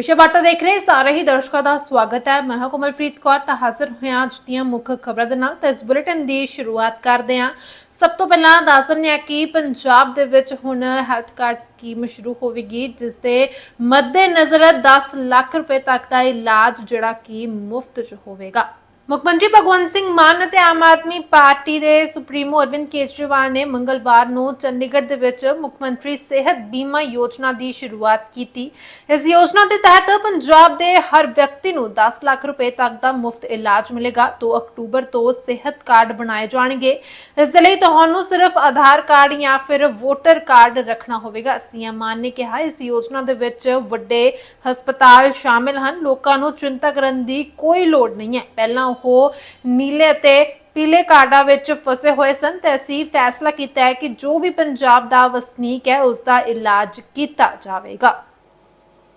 ਵਿਸ਼ਵ ਵਾਰਤਾ ਦੇਖ ਰਹੇ ਸਾਰੇ ਹੀ ਦਰਸ਼ਕਾਂ ਦਾ ਸਵਾਗਤ ਹੈ। ਮੈਂ ਹਾਂ ਕੋਮਲਪ੍ਰੀਤ ਕੌਰ, ਤਾਂ ਹਾਜ਼ਰ ਹੋਇਆ ਅੱਜ ਦੀਆਂ ਮੁੱਖ ਖਬਰਾਂ ਦੇ ਨਾਲ। ਤਾਂ ਇਸ ਬੁਲੇਟਿਨ ਦੀ ਸ਼ੁਰੂਆਤ ਕਰਦੇ ਹਾਂ। ਸਭ ਤੋਂ ਪਹਿਲਾਂ ਦੱਸ ਦਿੰਦੇ ਹਾਂ ਕਿ ਪੰਜਾਬ ਦੇ ਵਿੱਚ ਹੁਣ ਹੈਲਥ ਕਾਰਡ ਸਕੀਮ ਸ਼ੁਰੂ ਹੋਵੇਗੀ ਜਿਸ ਦੇ ਮੱਦੇਨਜ਼ਰ 10 ਲੱਖ ਰੁਪਏ ਤੱਕ ਦਾ ਇਲਾਜ ਜਿਹੜਾ ਕਿ ਮੁਫਤ 'ਚ ਹੋਵੇਗਾ। ਮੁੱਖ ਮੰਤਰੀ ਭਗਵੰਤ ਸਿੰਘ ਮਾਨ ਅਤੇ ਆਮ ਆਦਮੀ ਪਾਰਟੀ ਦੇ ਸੁਪਰੀਮੋ ਅਰਵਿੰਦ ਕੇਜਰੀਵਾਲ ਨੇ ਮੰਗਲਵਾਰ ਨੂੰ ਚੰਡੀਗੜ੍ਹ ਦੇ ਵਿੱਚ ਮੁੱਖ ਮੰਤਰੀ ਸਿਹਤ ਬੀਮਾ ਯੋਜਨਾ ਦੀ ਸ਼ੁਰੂਆਤ ਕੀਤੀ। ਇਸ ਯੋਜਨਾ ਦੇ ਤਹਿਤ ਪੰਜਾਬ ਦੇ ਹਰ ਵਿਅਕਤੀ ਨੂੰ 10 ਲੱਖ ਰੁਪਏ ਤੱਕ ਦਾ ਮੁਫਤ ਇਲਾਜ ਮਿਲੇਗਾ। 2 ਅਕਤੂਬਰ ਤੋਂ ਸਿਹਤ ਕਾਰਡ ਬਣਾਏ ਜਾਣਗੇ। ਇਸ ਦੇ ਲਈ ਤੁਹਾਨੂੰ ਸਿਰਫ ਆਧਾਰ ਕਾਰਡ ਜਾਂ ਫਿਰ ਵੋਟਰ ਕਾਰਡ ਰੱਖਣਾ ਹੋਵੇਗਾ। ਸੀਐਮ ਮਾਨ ਨੇ ਕਿਹਾ, ਇਸ ਯੋਜਨਾ ਦੇ ਵਿੱਚ ਵੱਡੇ ਹਸਪਤਾਲ ਸ਼ਾਮਿਲ ਹਨ। ਲੋਕਾਂ ਨੂੰ ਚਿੰਤਾ ਕਰਨ ਦੀ ਕੋਈ ਲੋੜ ਨਹੀਂ ਹੈ। ਪਹਿਲਾਂ ਉਹ ਨੀਲੇ ਅਤੇ ਪੀਲੇ ਕਾਰਡਾਂ ਵਿੱਚ ਫਸੇ ਹੋਏ ਸਨ ਤੇ ਅਸੀਂ ਫੈਸਲਾ ਕੀਤਾ ਹੈ ਕਿ ਜੋ ਵੀ ਪੰਜਾਬ ਦਾ ਵਸਨੀਕ ਹੈ ਉਸ ਦਾ ਇਲਾਜ ਕੀਤਾ ਜਾਵੇਗਾ।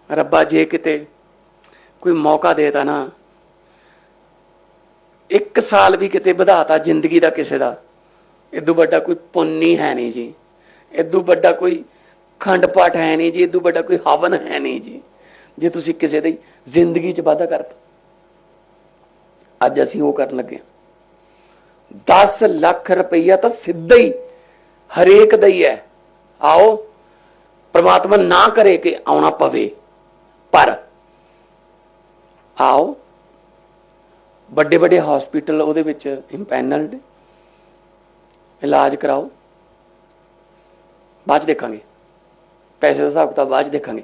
ਰੱਬਾ, ਜੇ ਕਿਤੇ ਕੋਈ ਮੌਕਾ ਦੇਤਾ ਨਾ, ਇੱਕ ਸਾਲ ਵੀ ਕਿਤੇ ਵਧਾਤਾ ਜ਼ਿੰਦਗੀ ਦਾ ਕਿਸੇ ਦਾ ਇਦੋਂ ਵੱਡਾ ਕੋਈ ਪੁੰਨੀ ਹੈ ਨਹੀਂ ਜੀ। ਇਦੋਂ ਵੱਡਾ ਕੋਈ ਖੰਡ ਪਾਠ ਹੈ ਨਹੀਂ ਜੀ ਇਦੋਂ ਵੱਡਾ ਕੋਈ ਹਵਨ ਹੈ ਨਹੀਂ ਜੀ। ਜੇ ਤੁਸੀਂ ਕਿਸੇ ਦੀ ਜ਼ਿੰਦਗੀ 'ਚ ਵਾਧਾ ਕਰਤਾ ਅੱਜ ਅਸੀਂ ਉਹ ਕਰਨ ਲੱਗੇ 10 ਲੱਖ ਰੁਪਈਆ ਤਾਂ ਸਿੱਧਾ ਹੀ, ਹਰੇਕ ਦਾ ਹੀ ਹੈ। ਆਓ, ਪ੍ਰਮਾਤਮਾ ਨਾ ਕਰੇ ਕਿ ਆਉਣਾ ਪਵੇ, ਪਰ ਆਓ, ਵੱਡੇ ਵੱਡੇ ਹਸਪੀਟਲ ਉਹਦੇ ਵਿੱਚ ਇੰਪੈਨਲਡ ਇਲਾਜ ਕਰਾਓ। ਬਾਅਦ 'ਚ ਦੇਖਾਂਗੇ। ਪੈਸੇ ਦਾ ਹਿਸਾਬ ਕਿਤਾਬ ਬਾਅਦ 'ਚ ਦੇਖਾਂਗੇ।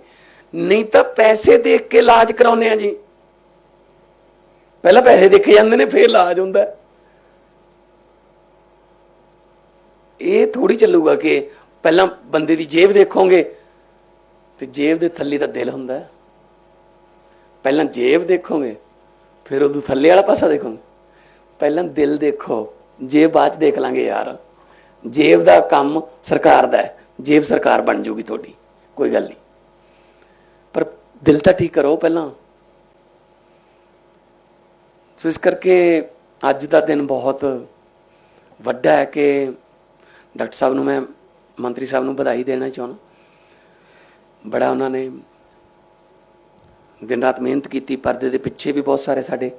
ਨਹੀਂ ਤਾਂ ਪੈਸੇ ਦੇਖ ਕੇ ਇਲਾਜ ਕਰਾਉਨੇ ਆ ਜੀ। ਪਹਿਲਾਂ ਪੈਸੇ ਦੇਖੇ ਜਾਂਦੇ ਨੇ, ਫਿਰ ਇਲਾਜ ਹੁੰਦਾ। ਇਹ ਥੋੜੀ ਚੱਲੂਗਾ ਕਿ ਪਹਿਲਾਂ ਬੰਦੇ ਦੀ ਜੇਬ ਦੇਖੋਗੇ, ਤੇ ਜੇਬ ਦੇ ਥੱਲੇ ਤਾਂ ਦਿਲ ਹੁੰਦਾ। ਪਹਿਲਾਂ ਜੇਬ ਦੇਖੋਗੇ, ਫਿਰ ਉਹਦੇ ਥੱਲੇ ਵਾਲਾ ਪਾਸਾ ਦੇਖੋਗੇ। ਪਹਿਲਾਂ ਦਿਲ ਦੇਖੋ, ਜੇਬ ਬਾਅਦ ਚ ਦੇਖ ਲਾਂਗੇ ਯਾਰ। ਜੇਬ ਦਾ ਕੰਮ ਸਰਕਾਰ ਦਾ ਹੈ, ਜੇਬ ਸਰਕਾਰ ਬਣ ਜੂਗੀ ਤੁਹਾਡੀ, ਕੋਈ ਗੱਲ ਨਹੀਂ। ਪਰ ਦਿਲ ਤਾਂ ਠੀਕ ਕਰੋ ਪਹਿਲਾਂ। ਸੋ ਇਸ ਕਰਕੇ ਅੱਜ ਦਾ ਦਿਨ ਬਹੁਤ ਵੱਡਾ ਹੈ ਕਿ ਡਾਕਟਰ ਸਾਹਿਬ ਨੂੰ ਮੈਂ, ਮੰਤਰੀ ਸਾਹਿਬ ਨੂੰ ਵਧਾਈ ਦੇਣਾ ਚਾਹੁੰਦਾ। ਬੜਾ ਉਹਨਾਂ ਨੇ ਦਿਨ ਰਾਤ ਮਿਹਨਤ ਕੀਤੀ, ਪਰਦੇ ਦੇ ਪਿੱਛੇ ਵੀ ਬਹੁਤ ਸਾਰੇ ਸਾਡੇ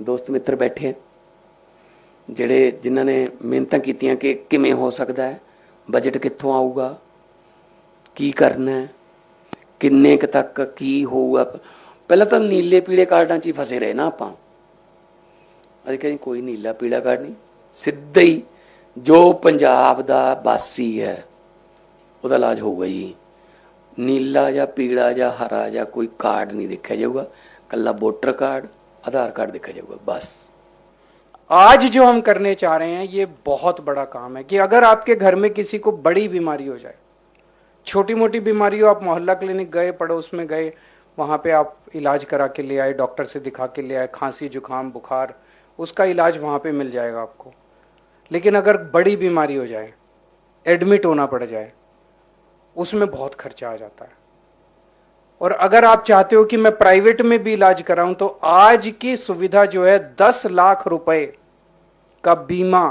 ਦੋਸਤ ਮਿੱਤਰ ਬੈਠੇ ਜਿਹੜੇ ਜਿਨ੍ਹਾਂ ਨੇ ਮਿਹਨਤਾਂ ਕੀਤੀਆਂ ਕਿ ਕਿਵੇਂ ਹੋ ਸਕਦਾ ਹੈ ਬਜਟ ਕਿੱਥੋਂ ਆਊਗਾ, ਕੀ ਕਰਨਾ ਹੈ, ਕਿੰਨੇ ਕੁ ਤੱਕ ਕੀ ਹੋਊਗਾ। ਪਹਿਲਾਂ ਤਾਂ ਨੀਲੇ ਪੀਲੇ ਕਾਰਡਾਂ 'ਚ ਹੀ ਫਸੇ ਰਹੇ ਨਾ ਆਪਾਂ। ਅਸੀਂ ਕਹਿੰਦੇ ਕੋਈ ਨੀਲਾ ਪੀਲਾ ਕਾਰਡ ਨਹੀਂ ਸਿੱਧਾ ਹੀ ਜੋ ਪੰਜਾਬ ਦਾ ਵਾਸੀ ਹੈ ਉਹਦਾ ਇਲਾਜ ਹੋਊਗਾ ਜੀ ਨੀਲਾ ਜਾਂ ਪੀਲਾ ਜਾਂ ਹਰਾ ਜਾਂ ਕੋਈ ਕਾਰਡ नहीं देखा जाऊगा कल्ला वोटर कार्ड आधार कार्ड देखा जाऊगा बस आज जो हम करने चाह रहे हैं ये बहुत बड़ा काम है कि अगर आपके घर में किसी को बड़ी बीमारी हो जाए छोटी मोटी बीमारी हो आप मोहल्ला क्लिनिक गए पड़ोस में गए वहाँ पे आप इलाज करा के ले आए डॉक्टर से दिखा के ले आए खांसी जुकाम बुखार उसका इलाज वहाँ पे मिल जाएगा आपको। लेकिन अगर बड़ी बीमारी हो जाए एडमिट होना पड़ जाए, उसमें बहुत खर्चा आ जाता है। और अगर आप चाहते हो कि मैं प्राइवेट में भी इलाज कराऊं तो आज की सुविधा जो है, दस लाख रुपए का बीमा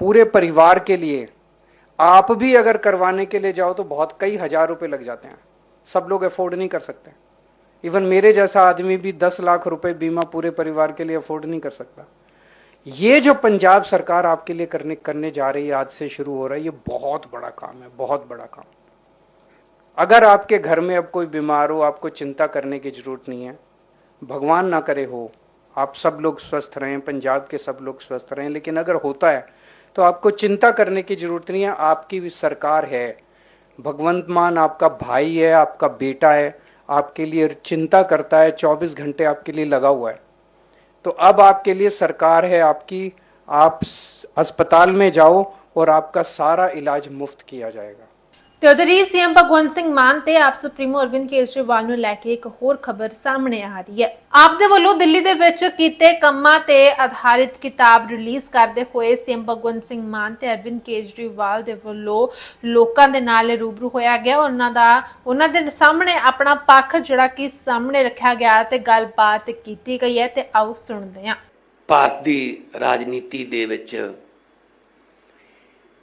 पूरे परिवार के लिए, आप भी अगर करवाने के लिए जाओ तो बहुत कई हज़ार रुपए लग जाते हैं। सब लोग अफोर्ड नहीं कर सकते। इवन मेरे जैसा आदमी भी दस लाख रुपए बीमा पूरे परिवार के लिए अफोर्ड नहीं कर सकता। ये जो पंजाब सरकार आपके लिए करने करने जा रही है, आज से शुरू हो रहा है, ये बहुत बड़ा काम है, बहुत बड़ा काम। अगर आपके घर में अब कोई बीमार हो, आपको चिंता करने की ज़रूरत नहीं है, भगवान ना करे हो, आप सब लोग स्वस्थ रहें, पंजाब के सब लोग स्वस्थ रहें, लेकिन अगर होता है तो आपको चिंता करने की ज़रूरत नहीं है, आपकी भी सरकार है, भगवंत मान आपका भाई है, आपका बेटा है आपके लिए चिंता करता है 24 घंटे आपके लिए लगा हुआ है। तो अब आपके लिए सरकार है आपकी, आप अस्पताल में जाओ और आपका सारा इलाज मुफ़्त किया जाएगा। ਤੇ ਉਧਰ ਹੀ ਸੀਐਮ ਭਗਵੰਤ ਸਿੰਘ ਮਾਨ ਤੇ ਆਪ ਸੁਪਰੀਮੋ ਅਰਵਿੰਦ ਕੇਜਰੀਵਾਲ ਨੂੰ ਲੈ ਕੇ ਇੱਕ ਹੋਰ ਖਬਰ ਸਾਹਮਣੇ ਆ ਰਹੀ ਹੈ ਆਪ ਦੇ ਵੱਲੋਂ ਦਿੱਲੀ ਦੇ ਵਿੱਚ ਕੀਤੇ ਕੰਮਾਂ ਤੇ ਆਧਾਰਿਤ ਕਿਤਾਬ ਰਿਲੀਜ਼ ਕਰਦੇ ਹੋਏ ਸੀਐਮ ਭਗਵੰਤ ਸਿੰਘ ਮਾਨ ਤੇ ਅਰਵਿੰਦ ਕੇਜਰੀਵਾਲ ਦੇ ਵੱਲੋਂ ਲੋਕਾਂ ਦੇ ਨਾਲ ਰੂਬਰੂ ਹੋਇਆ ਗਿਆ ਉਹਨਾਂ ਦਾ ਉਹਨਾਂ ਦੇ ਸਾਹਮਣੇ ਆਪਣਾ ਪੱਖ ਜਿਹੜਾ ਕਿ ਸਾਹਮਣੇ ਰੱਖਿਆ ਗਿਆ ਤੇ ਗੱਲਬਾਤ ਕੀਤੀ ਗਈ ਹੈ ਤੇ ਆਓ ਸੁਣਦੇ ਹਾਂ ਭਾਰਤ ਦੀ ਰਾਜਨੀਤੀ ਦੇ ਵਿੱਚ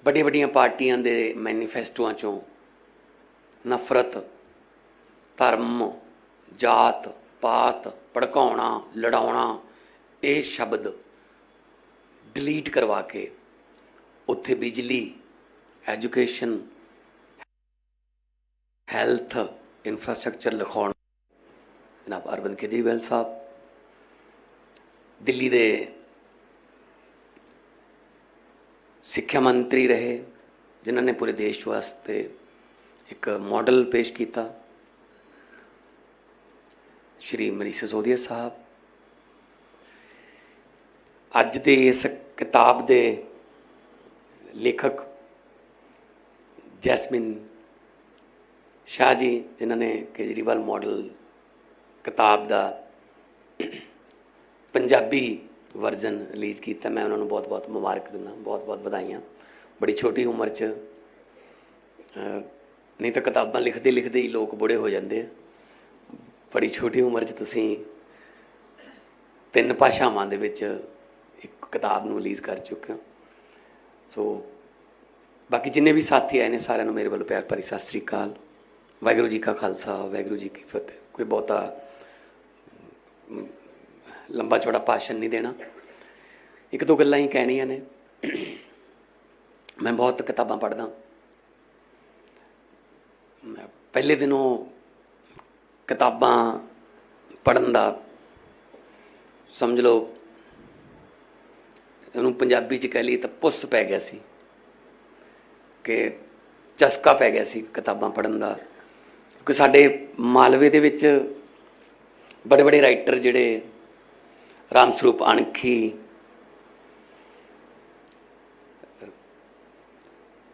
ਵੱਡੀਆਂ ਵੱਡੀਆਂ ਪਾਰਟੀਆਂ ਦੇ ਮੈਨੀਫੈਸਟੋਆਂ ਚੋਂ ਨਫ਼ਰਤ, ਧਰਮ, ਜਾਤ, ਪਾਤ, ਭੜਕਾਉਣਾ, ਲੜਾਉਣਾ, ਇਹ ਸ਼ਬਦ ਡਿਲੀਟ ਕਰਵਾ ਕੇ ਉੱਥੇ ਬਿਜਲੀ ਐਜੂਕੇਸ਼ਨ ਹੈਲਥ ਇਨਫਰਾਸਟ੍ਰਕਚਰ ਲਿਖਾਉਣ। ਜਨਾਬ ਅਰਵਿੰਦ ਕੇਜਰੀਵਾਲ ਸਾਹਿਬ, ਦਿੱਲੀ ਦੇ ਸਿੱਖਿਆ ਮੰਤਰੀ ਰਹੇ, ਜਿਨ੍ਹਾਂ ਨੇ ਪੂਰੇ ਦੇਸ਼ ਵਾਸਤੇ ਇੱਕ ਮਾਡਲ ਪੇਸ਼ ਕੀਤਾ। ਸ਼੍ਰੀ ਮਨੀ ਸਸੋਦੀਆ ਸਾਹਿਬ। ਅੱਜ ਦੇ ਇਸ ਕਿਤਾਬ ਦੇ ਲੇਖਕ ਜੈਸਮਿਨ ਸ਼ਾਹ ਜੀ, ਜਿਨ੍ਹਾਂ ਨੇ ਕੇਜਰੀਵਾਲ ਮਾਡਲ ਕਿਤਾਬ ਦਾ ਪੰਜਾਬੀ ਵਰਜ਼ਨ ਰਿਲੀਜ਼ ਕੀਤਾ। ਮੈਂ ਉਹਨਾਂ ਨੂੰ ਬਹੁਤ-ਬਹੁਤ ਮੁਬਾਰਕ ਦਿੰਦਾ, ਬਹੁਤ-ਬਹੁਤ ਵਧਾਈਆਂ। ਬੜੀ ਛੋਟੀ ਉਮਰ 'ਚ ਨਹੀਂ ਤਾਂ ਕਿਤਾਬਾਂ ਲਿਖਦੇ ਲਿਖਦੇ ਹੀ ਲੋਕ ਬੁੜੇ ਹੋ ਜਾਂਦੇ ਆ। ਬੜੀ ਛੋਟੀ ਉਮਰ 'ਚ ਤੁਸੀਂ ਤਿੰਨ ਭਾਸ਼ਾਵਾਂ ਦੇ ਵਿੱਚ ਇੱਕ ਕਿਤਾਬ ਨੂੰ ਰਿਲੀਜ਼ ਕਰ ਚੁੱਕੇ ਹੋ। ਸੋ ਬਾਕੀ ਜਿੰਨੇ ਵੀ ਸਾਥੀ ਆਏ ਨੇ ਸਾਰਿਆਂ ਨੂੰ ਮੇਰੇ ਵੱਲੋਂ ਪਿਆਰ ਭਰੀ ਸਤਿ ਸ੍ਰੀ ਅਕਾਲ। ਵਾਹਿਗੁਰੂ ਜੀ ਕਾ ਖਾਲਸਾ, ਵਾਹਿਗੁਰੂ ਜੀ ਕੀ ਫਤਿਹ। ਕੋਈ ਬਹੁਤਾ ਲੰਬਾ ਚੌੜਾ ਭਾਸ਼ਣ ਨਹੀਂ ਦੇਣਾ। ਇੱਕ ਦੋ ਗੱਲਾਂ ਹੀ ਕਹਿਣੀਆਂ ਨੇ। ਮੈਂ ਬਹੁਤ ਕਿਤਾਬਾਂ ਪੜ੍ਹਦਾ। ਪਹਿਲੇ ਦਿਨੋਂ ਕਿਤਾਬਾਂ ਪੜ੍ਹਨ ਦਾ, ਸਮਝ ਲਓ, ਇਹਨੂੰ ਪੰਜਾਬੀ ਚ ਕਹਿ ਲਈ ਤਾਂ ਪੁੱਸ ਪੈ ਗਿਆ ਸੀ, ਕਿ ਚਸਕਾ ਪੈ ਗਿਆ ਸੀ ਕਿਤਾਬਾਂ ਪੜ੍ਹਨ ਦਾ। ਕਿਉਂਕਿ ਸਾਡੇ ਮਾਲਵੇ ਦੇ ਵਿੱਚ ਬੜੇ ਬੜੇ ਰਾਈਟਰ ਜਿਹੜੇ ਰਾਮ ਸਰੂਪ ਅਣਖੀ,